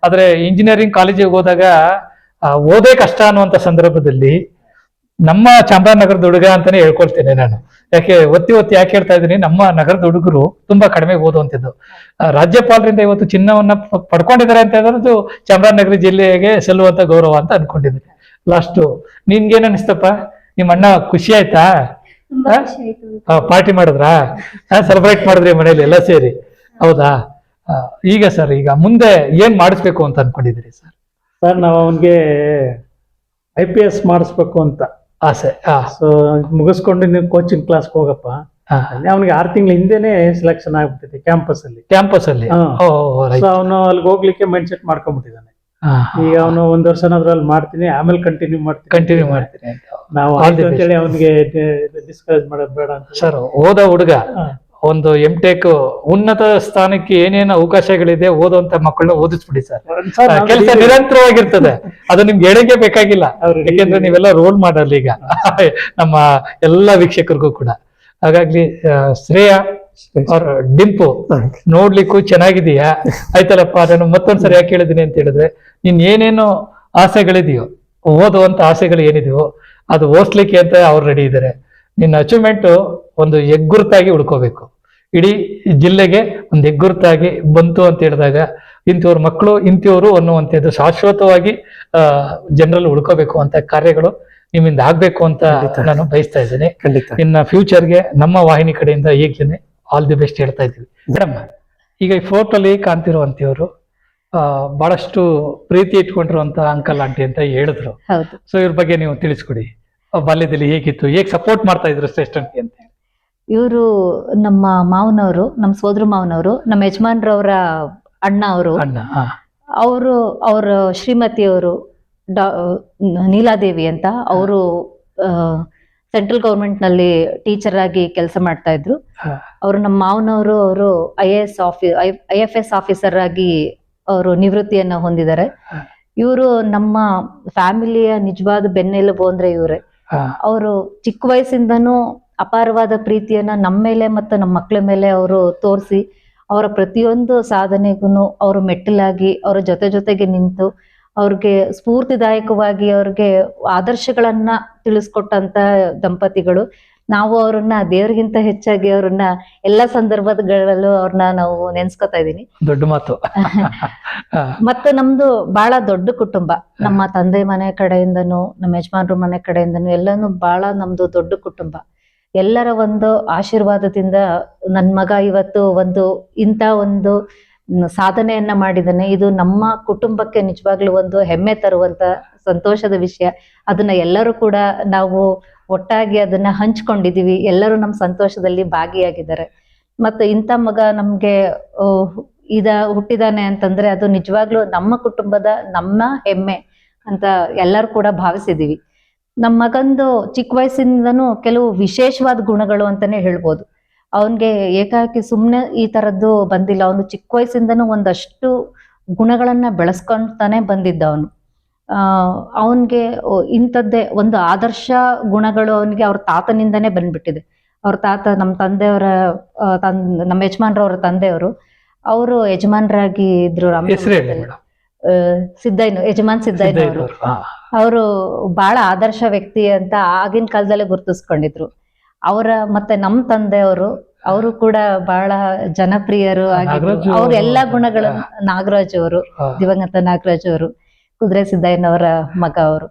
ಆದ್ರೆ ಇಂಜಿನಿಯರಿಂಗ್ ಕಾಲೇಜಿಗೆ ಹೋದಾಗ ಓದೇ ಕಷ್ಟ ಅನ್ನುವಂತ ಸಂದರ್ಭದಲ್ಲಿ ನಮ್ಮ ಚಾಮರಾಜನಗರದ ಹುಡುಗ ಅಂತಾನೆ ಹೇಳ್ಕೊಳ್ತೇನೆ ನಾನು. ಯಾಕೆ ಒತ್ತಿ ಒತ್ತಿ ಯಾಕೆ ಹೇಳ್ತಾ ಇದ್ದೀನಿ? ನಮ್ಮ ನಗರದ ಹುಡುಗರು ತುಂಬಾ ಕಡಿಮೆ ಓದುವಂಥದ್ದು. ಆ, ರಾಜ್ಯಪಾಲರಿಂದ ಇವತ್ತು ಚಿನ್ನವನ್ನ ಪಡ್ಕೊಂಡಿದ್ದಾರೆ ಅಂತ ಹೇಳಿದ್ರೆ ಚಾಮರಾಜನಗರ ಜಿಲ್ಲೆಗೆ ಸಲ್ಲುವಂತ ಗೌರವ ಅಂತ ಅನ್ಕೊಂಡಿದ್ದೀನಿ. ಲಾಸ್ಟ್ ನಿನ್ಗೇನ್ ಅನಿಸ್ತಪ್ಪ? ನಿಮ್ಮ ಅಣ್ಣ ಖುಷಿ ಆಯ್ತಾ? ಆ? ಪಾರ್ಟಿ ಮಾಡಿದ್ರಾ? ಸೆಲೆಬ್ರೇಟ್ ಮಾಡಿದ್ರಿ ಮನೇಲಿ ಎಲ್ಲ ಸೇರಿ. ಹೌದಾ? ಆ, ಈಗ ಸರ್ ಈಗ ಮುಂದೆ ಏನ್ ಮಾಡಿಸ್ಬೇಕು ಅಂತ ಅನ್ಕೊಂಡಿದ್ದೀರಿ ಸರ್? ಸರ್ ನಾವು ಅವನಿಗೆ ಐ ಪಿ ಎಸ್ ಮಾಡಿಸ್ಬೇಕು ಅಂತ ಆಸೆ. ಸೊ ಮುಗಿಸ್ಕೊಂಡು ನೀವು ಕೋಚಿಂಗ್ ಕ್ಲಾಸ್ಗೆ ಹೋಗಪ್ಪ. ಅವನಿಗೆ ಆರು ತಿಂಗಳ ಹಿಂದೆನೆ ಸೆಲೆಕ್ಷನ್ ಆಗ್ಬಿಟ್ಟಿದೆ ಕ್ಯಾಂಪಸ್ ಅಲ್ಲಿ. ಕ್ಯಾಂಪಸ್ ಅಲ್ಲಿ? ಅವನು ಅಲ್ಲಿ ಹೋಗ್ಲಿಕ್ಕೆ ಮೈಂಡ್ ಸೆಟ್ ಮಾಡ್ಕೊಂಡ್ಬಿಟ್ಟಿದ್ದಾನೆ ಈಗ ಅವನು ಒಂದ್ ವರ್ಷ ಅಲ್ಲಿ ಮಾಡ್ತೀನಿ ಆಮೇಲೆ ಕಂಟಿನ್ಯೂ ಮಾಡ್ತೀನಿ. ಕಂಟಿನ್ಯೂ ಮಾಡ್ತೀನಿ ನಾವು ಅಂತೇಳಿ ಅವನಿಗೆ ಡಿಸ್ಕರೇಜ್ ಮಾಡೋದು ಬೇಡ ಅಂತ. ಸರ್ ಹೋದ ಹುಡುಗ. ಒಂದು ಎಂ ಟೆಕ್ ಉನ್ನತ ಸ್ಥಾನಕ್ಕೆ ಏನೇನು ಅವಕಾಶಗಳಿದೆ ಓದುವಂತ ಮಕ್ಕಳನ್ನ ಓದಿಸ್ಬಿಡಿ ಸರ್. ಕೆಲಸ ನಿರಂತರವಾಗಿರ್ತದೆ. ಅದು ನಿಮ್ಗೆ ಹೇಳಕ್ಕೆ ಬೇಕಾಗಿಲ್ಲ. ಯಾಕೆಂದ್ರೆ ನೀವೆಲ್ಲ ರೋಲ್ ಮಾಡಲ್ಲ ಈಗ. ನಮ್ಮ ಎಲ್ಲಾ ವೀಕ್ಷಕರಿಗೂ ಕೂಡ. ಹಾಗಾಗಿ ಶ್ರೇಯ ಅವ್ರ ಡಿಂಪು ನೋಡ್ಲಿಕ್ಕೂ ಚೆನ್ನಾಗಿದೀಯಾ? ಆಯ್ತಲ್ಲಪ್ಪ ನಾನು ಮತ್ತೊಂದ್ಸರಿ ಯಾಕೆ ಹೇಳಿದೀನಿ ಅಂತ ಹೇಳಿದ್ರೆ ನೀನ್ ಏನೇನು ಆಸೆಗಳಿದೆಯೋ ಓದುವಂತ ಆಸೆಗಳು ಏನಿದೆಯೋ ಅದು ಓದ್ಲಿಕ್ಕೆ ಅಂತ ಅವ್ರು ರೆಡಿ ಇದ್ದಾರೆ ನಿನ್ನ ಅಚೀವ್ಮೆಂಟ್ ಒಂದು ಹೆಗ್ಗುರುತಾಗಿ ಉಳ್ಕೋಬೇಕು ಇಡೀ ಜಿಲ್ಲೆಗೆ ಒಂದು ಹೆಗ್ಗುರುತಾಗಿ ಬಂತು ಅಂತ ಹೇಳಿದಾಗ ಇಂಥವ್ರ ಮಕ್ಕಳು ಇಂಥವ್ರು ಅನ್ನುವಂಥದ್ದು ಶಾಶ್ವತವಾಗಿ ಆ ಜನರಲ್ಲಿ ಉಳ್ಕೋಬೇಕು ಅಂತ ಕಾರ್ಯಗಳು ನಿಮ್ಮಿಂದ ಆಗ್ಬೇಕು ಅಂತ ನಾನು ಬಯಸ್ತಾ ಇದ್ದೀನಿ. ಖಂಡಿತ. ಇನ್ನ ಫ್ಯೂಚರ್ಗೆ ನಮ್ಮ ವಾಹಿನಿ ಕಡೆಯಿಂದ ಈಗೇನೆ ಆಲ್ ದಿ ಬೆಸ್ಟ್ ಹೇಳ್ತಾ ಇದ್ದೀವಿ. ಮೇಡಮ್ ಈಗ ಈ ಫೋಟೋಲಿ ಕಾಣ್ತಿರುವಂತವ್ರು ಆ ಬಹಳಷ್ಟು ಪ್ರೀತಿ ಇಟ್ಕೊಂಡಿರುವಂತ ಅಂಕಲ್ ಆಂಟಿ ಅಂತ ಹೇಳಿದ್ರು. ಹೌದು. ಸೊ ಇವ್ರ ಬಗ್ಗೆ ನೀವು ತಿಳಿಸ್ಕೊಡಿ. ಬಾಲ್ಯದಲ್ಲಿ ಹೇಗಿತ್ತು? ಹೇಗೆ ಸಪೋರ್ಟ್ ಮಾಡ್ತಾ ಇದ್ರು ಶ್ರೇಷ್ಠನ್ಗೆ ಅಂತ ಇವರು ನಮ್ಮ ಮಾವನವರು ನಮ್ಮ ಸೋದರ ಮಾವನವರು ನಮ್ಮ ಯಜಮಾನ್ರವರ ಅಣ್ಣ ಅವರು. ಅಣ್ಣ ಹಾ. ಅವರು ಅವರ ಶ್ರೀಮತಿಯವರು ಡಾ ನೀಲಾದೇವಿ ಅಂತ ಅವರು ಸೆಂಟ್ರಲ್ ಗೌರ್ಮೆಂಟ್ನಲ್ಲಿ ಟೀಚರ್ ಆಗಿ ಕೆಲಸ ಮಾಡ್ತಾ ಇದ್ರು. ಹಾ. ಅವರು ನಮ್ಮ ಮಾವನವರು ಅವರು ಐ ಎ ಎಸ್ ಆಫೀ ಐ ಎಫ್ ಎಸ್ ಆಫೀಸರ್ ಆಗಿ ಅವರು ನಿವೃತ್ತಿಯನ್ನ ಹೊಂದಿದ್ದಾರೆ. ಹಾ. ಇವರು ನಮ್ಮ ಫ್ಯಾಮಿಲಿಯ ನಿಜವಾದ ಬೆನ್ನೆಲುಬು ಅಂದ್ರೆ ಇವರೇ. ಅವರು ಚಿಕ್ಕ ವಯಸ್ಸಿಂದನೂ ಅಪಾರವಾದ ಪ್ರೀತಿಯನ್ನ ನಮ್ಮ ಮೇಲೆ ಮತ್ತು ನಮ್ಮ ಮಕ್ಕಳ ಮೇಲೆ ಅವರು ತೋರಿಸಿ ಅವರ ಪ್ರತಿಯೊಂದು ಸಾಧನೆಗೂ ಅವರು ಮೆಟ್ಟಲಾಗಿ ಅವರ ಜೊತೆ ಜೊತೆಗೆ ನಿಂತು ಅವ್ರಿಗೆ ಸ್ಫೂರ್ತಿದಾಯಕವಾಗಿ ಅವ್ರಿಗೆ ಆದರ್ಶಗಳನ್ನ ತಿಳಿಸ್ಕೊಟ್ಟಂತ ದಂಪತಿಗಳು. ನಾವು ಅವ್ರನ್ನ ದೇವ್ರಿಗಿಂತ ಹೆಚ್ಚಾಗಿ ಅವ್ರನ್ನ ಎಲ್ಲಾ ಸಂದರ್ಭಗಳಲ್ಲೂ ಅವ್ರನ್ನ ನಾವು ನೆನ್ಸ್ಕೊತಾ ಇದೀನಿ ದೊಡ್ಡ ಮಾತು. ಮತ್ತು ನಮ್ದು ಬಹಳ ದೊಡ್ಡ ಕುಟುಂಬ. ನಮ್ಮ ತಂದೆ ಮನೆ ಕಡೆಯಿಂದನು ನಮ್ಮ ಯಜಮಾನ್ರ ಮನೆ ಕಡೆಯಿಂದನು ಎಲ್ಲಾನು ಬಹಳ ನಮ್ದು ದೊಡ್ಡ ಕುಟುಂಬ. ಎಲ್ಲರ ಒಂದು ಆಶೀರ್ವಾದದಿಂದ ನನ್ ಮಗ ಇವತ್ತು ಒಂದು ಇಂತ ಒಂದು ಸಾಧನೆಯನ್ನ ಮಾಡಿದಾನೆ ಇದು ನಮ್ಮ ಕುಟುಂಬಕ್ಕೆ ನಿಜವಾಗ್ಲೂ ಒಂದು ಹೆಮ್ಮೆ ತರುವಂತ ಸಂತೋಷದ ವಿಷಯ. ಅದನ್ನ ಎಲ್ಲರೂ ಕೂಡ ನಾವು ಒಟ್ಟಾಗಿ ಅದನ್ನ ಹಂಚ್ಕೊಂಡಿದೀವಿ. ಎಲ್ಲರೂ ನಮ್ಮ ಸಂತೋಷದಲ್ಲಿ ಭಾಗಿಯಾಗಿದ್ದಾರೆ. ಮತ್ತು ಇಂಥ ಮಗ ನಮ್ಗೆ ಇದ ಹುಟ್ಟಿದಾನೆ ಅಂತಂದ್ರೆ ಅದು ನಿಜವಾಗ್ಲೂ ನಮ್ಮ ಕುಟುಂಬದ ನಮ್ಮ ಹೆಮ್ಮೆ ಅಂತ ಎಲ್ಲರೂ ಕೂಡ ಭಾವಿಸಿದೀವಿ. ನಮ್ಮ ಮಗಂದು ಚಿಕ್ಕ ವಯಸ್ಸಿಂದನೂ ಕೆಲವು ವಿಶೇಷವಾದ ಗುಣಗಳು ಅಂತಾನೆ ಹೇಳ್ಬೋದು. ಅವನ್ಗೆ ಏಕಾಏಕಿ ಸುಮ್ಮನೆ ಈ ತರದ್ದು ಬಂದಿಲ್ಲ. ಅವನು ಚಿಕ್ಕ ವಯಸ್ಸಿಂದನೂ ಒಂದಷ್ಟು ಗುಣಗಳನ್ನ ಬೆಳೆಸ್ಕೊಂತಾನೆ ಬಂದಿದ್ದ ಅವನು. ಅವನ್ಗೆ ಇಂಥದ್ದೇ ಒಂದು ಆದರ್ಶ ಗುಣಗಳು ಅವನಿಗೆ ಅವ್ರ ತಾತನಿಂದನೇ ಬಂದ್ಬಿಟ್ಟಿದೆ. ಅವ್ರ ತಾತ ನಮ್ಮ ತಂದೆಯವರ ತಂದ್ ತನ್ ನಮ್ಮ ಯಜಮಾನ್ರವ್ರ ತಂದೆಯವರು ಅವರು ಯಜಮಾನ್ರಾಗಿ ಇದ್ರು ರಾಮ ಸಿದ್ದಯ್ಯನು ಯಜಮಾನ್ ಸಿದ್ದಯ್ಯನವರು. ಅವರು ಬಹಳ ಆದರ್ಶ ವ್ಯಕ್ತಿ ಅಂತ ಆಗಿನ ಕಾಲದಲ್ಲೇ ಗುರುತಿಸ್ಕೊಂಡಿದ್ರು. ಅವರ ಮತ್ತೆ ನಮ್ಮ ತಂದೆಯವರು ಅವರು ಕೂಡ ಬಹಳ ಜನಪ್ರಿಯರು ಆಗಿದ್ರು ಅವ್ರ ಎಲ್ಲಾ ಗುಣಗಳು ಗುಣಗಳನ್ನು ನಾಗರಾಜ್ ಅವರು ದಿವಂಗತ ನಾಗರಾಜ್ ಅವರು ಕುದುರೆ ಸಿದ್ದಯ್ಯನವರ ಮಗ ಅವರು.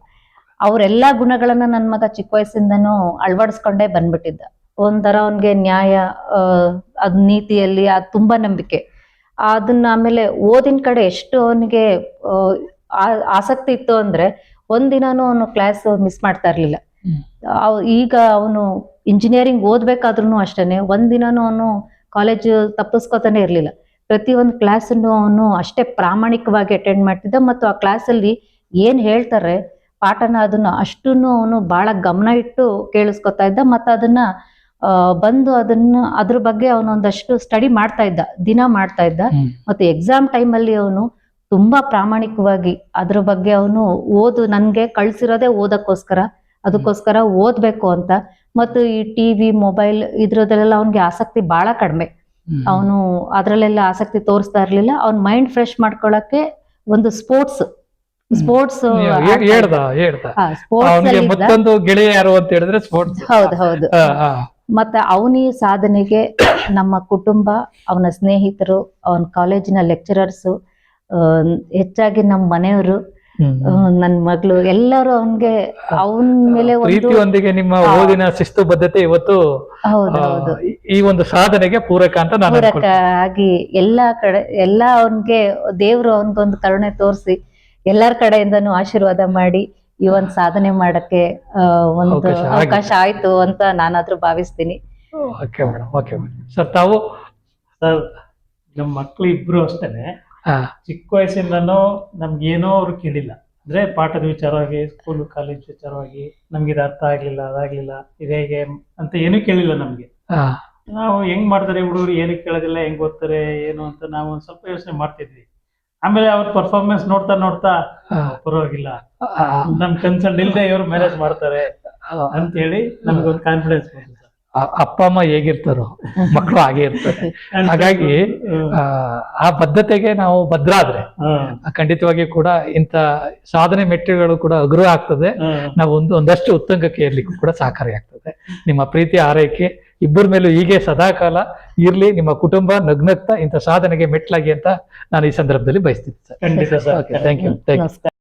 ಅವರೆಲ್ಲ ಗುಣಗಳನ್ನ ನನ್ನ ಮಗ ಚಿಕ್ಕ ವಯಸ್ಸಿಂದನೂ ಅಳವಡಿಸ್ಕೊಂಡೇ ಬಂದ್ಬಿಟ್ಟಿದ್ದ. ಒಂಥರ ಅವನ್ಗೆ ನ್ಯಾಯ ಅದ್ ನೀತಿಯಲ್ಲಿ ಅದ್ ತುಂಬಾ ನಂಬಿಕೆ. ಅದನ್ನ ಆಮೇಲೆ ಓದಿನ ಕಡೆ ಎಷ್ಟು ಅವನಿಗೆ ಆಸಕ್ತಿ ಇತ್ತು ಅಂದ್ರೆ ಒಂದಿನಾನು ಅವನು ಕ್ಲಾಸ್ ಮಿಸ್ ಮಾಡ್ತಾ ಇರ್ಲಿಲ್ಲ. ಈಗ ಅವನು ಇಂಜಿನಿಯರಿಂಗ್ ಓದ್ಬೇಕಾದ್ರೂ ಅಷ್ಟೇನೆ ಒಂದಿನಾನು ಅವನು ಕಾಲೇಜ್ ತಪ್ಪಿಸ್ಕೊತಾನೆ ಇರ್ಲಿಲ್ಲ. ಪ್ರತಿಯೊಂದು ಕ್ಲಾಸನ್ನು ಅವನು ಅಷ್ಟೇ ಪ್ರಾಮಾಣಿಕವಾಗಿ ಅಟೆಂಡ್ ಮಾಡ್ತಿದ್ದ ಮತ್ತು ಆ ಕ್ಲಾಸಲ್ಲಿ ಏನ್ ಹೇಳ್ತಾರೆ ಪಾಠನ ಅದನ್ನ ಅಷ್ಟನ್ನು ಅವನು ಬಹಳ ಗಮನ ಇಟ್ಟು ಕೇಳಿಸ್ಕೊತಾ ಇದ್ದ ಮತ್ತು ಅದನ್ನ ಬಂದು ಅದನ್ನ ಅದ್ರ ಬಗ್ಗೆ ಅವನೊಂದಷ್ಟು ಸ್ಟಡಿ ಮಾಡ್ತಾ ಇದ್ದ ದಿನ ಮಾಡ್ತಾ ಇದ್ದ. ಮತ್ತೆ ಎಕ್ಸಾಮ್ ಟೈಮಲ್ಲಿ ಅವನು ತುಂಬಾ ಪ್ರಾಮಾಣಿಕವಾಗಿ ಅದ್ರ ಬಗ್ಗೆ ಅವನು ಓದು ನನ್ಗೆ ಕಳ್ಸಿರೋದೇ ಓದಕ್ಕೋಸ್ಕರ ಅದಕ್ಕೋಸ್ಕರ ಓದ್ಬೇಕು ಅಂತ. ಮತ್ತು ಈ ಟಿವಿ ಮೊಬೈಲ್ ಇದ್ರದಲ್ಲೆಲ್ಲ ಅವನಿಗೆ ಆಸಕ್ತಿ ಬಹಳ ಕಡಿಮೆ. ಅವನು ಅದ್ರಲ್ಲೆಲ್ಲ ಆಸಕ್ತಿ ತೋರಿಸ್ತಾ ಇರ್ಲಿಲ್ಲ. ಅವ್ನ ಮೈಂಡ್ ಫ್ರೆಶ್ ಮಾಡ್ಕೊಳಕ್ಕೆ ಒಂದು ಸ್ಪೋರ್ಟ್ಸ್ ಸ್ಪೋರ್ಟ್ಸ್ ಮತ್ತೊಂದು ಗೆಳೆಯ ಯಾರು ಅಂತ ಹೇಳಿದ್ರೆ ಸ್ಪೋರ್ಟ್ಸ್ ಹೌದು ಹೌದು. ಮತ್ತೆ ಅವನಿ ಸಾಧನೆಗೆ ನಮ್ಮ ಕುಟುಂಬ ಅವನ ಸ್ನೇಹಿತರು ಅವನ ಕಾಲೇಜಿನ ಲೆಕ್ಚರರ್ಸ್ ಹೆಚ್ಚಾಗಿ ನಮ್ಮ ಮನೆಯವರು ನನ್ನ ಮಗಳು ಎಲ್ಲರೂ ಅವನ್ಗೆ ಅವನ್ ಮೇಲೆ ಒಂದು ಪ್ರೀತಿಯೊಂದಿಗೆ ನಿಮ್ಮ. ಓದಿನ ಶಿಸ್ತು ಬದ್ಧತೆ ಇವತ್ತು ಹೌದು ಹೌದು. ಈ- ಒಂದು ಸಾಧನೆಗೆ ಪೂರಕ ಅಂತ ನಾನು ಪೂರಕ ಆಗಿ ಎಲ್ಲಾ ಕಡೆ ಎಲ್ಲಾ ಅವನ್ಗೆ ದೇವ್ರು ಅವನ್ಗೊಂದು ಕರುಣೆ ತೋರಿಸಿ ಎಲ್ಲರ ಕಡೆಯಿಂದನು ಆಶೀರ್ವಾದ ಮಾಡಿ ಈ ಒಂದ್ ಸಾಧನೆ ಮಾಡಕ್ಕೆ ಆ, ಒಂದು ಅವಕಾಶ. ಆಯ್ತು ಅಂತ ನಾನಾದ್ರೂ ಭಾವಿಸ್ತೀನಿ. Okay madam okay madam. Sir ತಾವು ಸರ್ ನಮ್ಮ ಮಕ್ಳು ಇಬ್ರು ಅಷ್ಟೇನೆ. ಚಿಕ್ಕ ವಯಸ್ಸಿಂದನೂ ನಮ್ಗೇನೋ ಅವ್ರು ಕೇಳಿಲ್ಲ. ಅಂದ್ರೆ ಪಾಠದ ವಿಚಾರವಾಗಿ ಸ್ಕೂಲ್ ಕಾಲೇಜ್ ವಿಚಾರವಾಗಿ ನಮ್ಗೆ ಇದು ಅರ್ಥ ಆಗ್ಲಿಲ್ಲ ಅದಾಗ್ಲಿಲ್ಲ ಇದು ಹೇಗೆ ಅಂತ ಏನೂ ಕೇಳಿಲ್ಲ ನಮ್ಗೆ. ನಾವು ಹೆಂಗ್ ಮಾಡ್ತಾರೆ ಹುಡುಗರು ಏನು ಕೇಳೋದಿಲ್ಲ ಹೆಂಗ್ ಓದ್ತಾರೆ ಏನು ಅಂತ ನಾವು ಒಂದ್ ಸ್ವಲ್ಪ ಯೋಚನೆ ಮಾಡ್ತಿದ್ವಿ. ಆಮೇಲೆ ಅವ್ರ ಪರ್ಫಾರ್ಮೆನ್ಸ್ ನೋಡ್ತಾ ನೋಡ್ತಾ. ಪರವಾಗಿಲ್ಲ. ನಮ್ ಕನ್ಸಲ್ಟ್ ಇಲ್ದೆ ಇವ್ರು ಮ್ಯಾನೇಜ್ ಮಾಡ್ತಾರೆ. ಅಂತ ಹೇಳಿ ನಮ್ಗೊಂದು ಕಾನ್ಫಿಡೆನ್ಸ್ ಬಂತು. ಅಪ್ಪ ಅಮ್ಮ ಹೇಗಿರ್ತಾರೋ ಮಕ್ಕಳು ಹಾಗೆ ಇರ್ತಾರೆ. ಹಾಗಾಗಿ ಆ, ಆ ಬದ್ಧತೆಗೆ ನಾವು ಭದ್ರ ಆದ್ರೆ ಹಾ, ಖಂಡಿತವಾಗಿ ಕೂಡ ಇಂಥ ಸಾಧನೆ ಮೆಟ್ಟಿಲುಗಳು ಕೂಡ ಅಗ್ರ ಆಗ್ತದೆ. ನಾವು ಒಂದು ಒಂದಷ್ಟು ಉತ್ತಂಗಕ್ಕೆ ಇರ್ಲಿಕ್ಕೂ ಕೂಡ ಸಹಕಾರಿಯಾಗ್ತದೆ ನಿಮ್ಮ ಪ್ರೀತಿ ಆರೈಕೆ ಇಬ್ಬರ ಮೇಲೂ ಹೀಗೆ ಸದಾಕಾಲ ಇರ್ಲಿ ನಿಮ್ಮ ಕುಟುಂಬ ನಗ್ನಗ್ತಾ ಇಂಥ ಸಾಧನೆಗೆ ಮೆಟ್ಲಾಗಿ ಅಂತ ನಾನು ಈ ಸಂದರ್ಭದಲ್ಲಿ ಬಯಸ್ತೀನಿ ಸರ್. ಖಂಡಿತ sir. Okay thank you thank you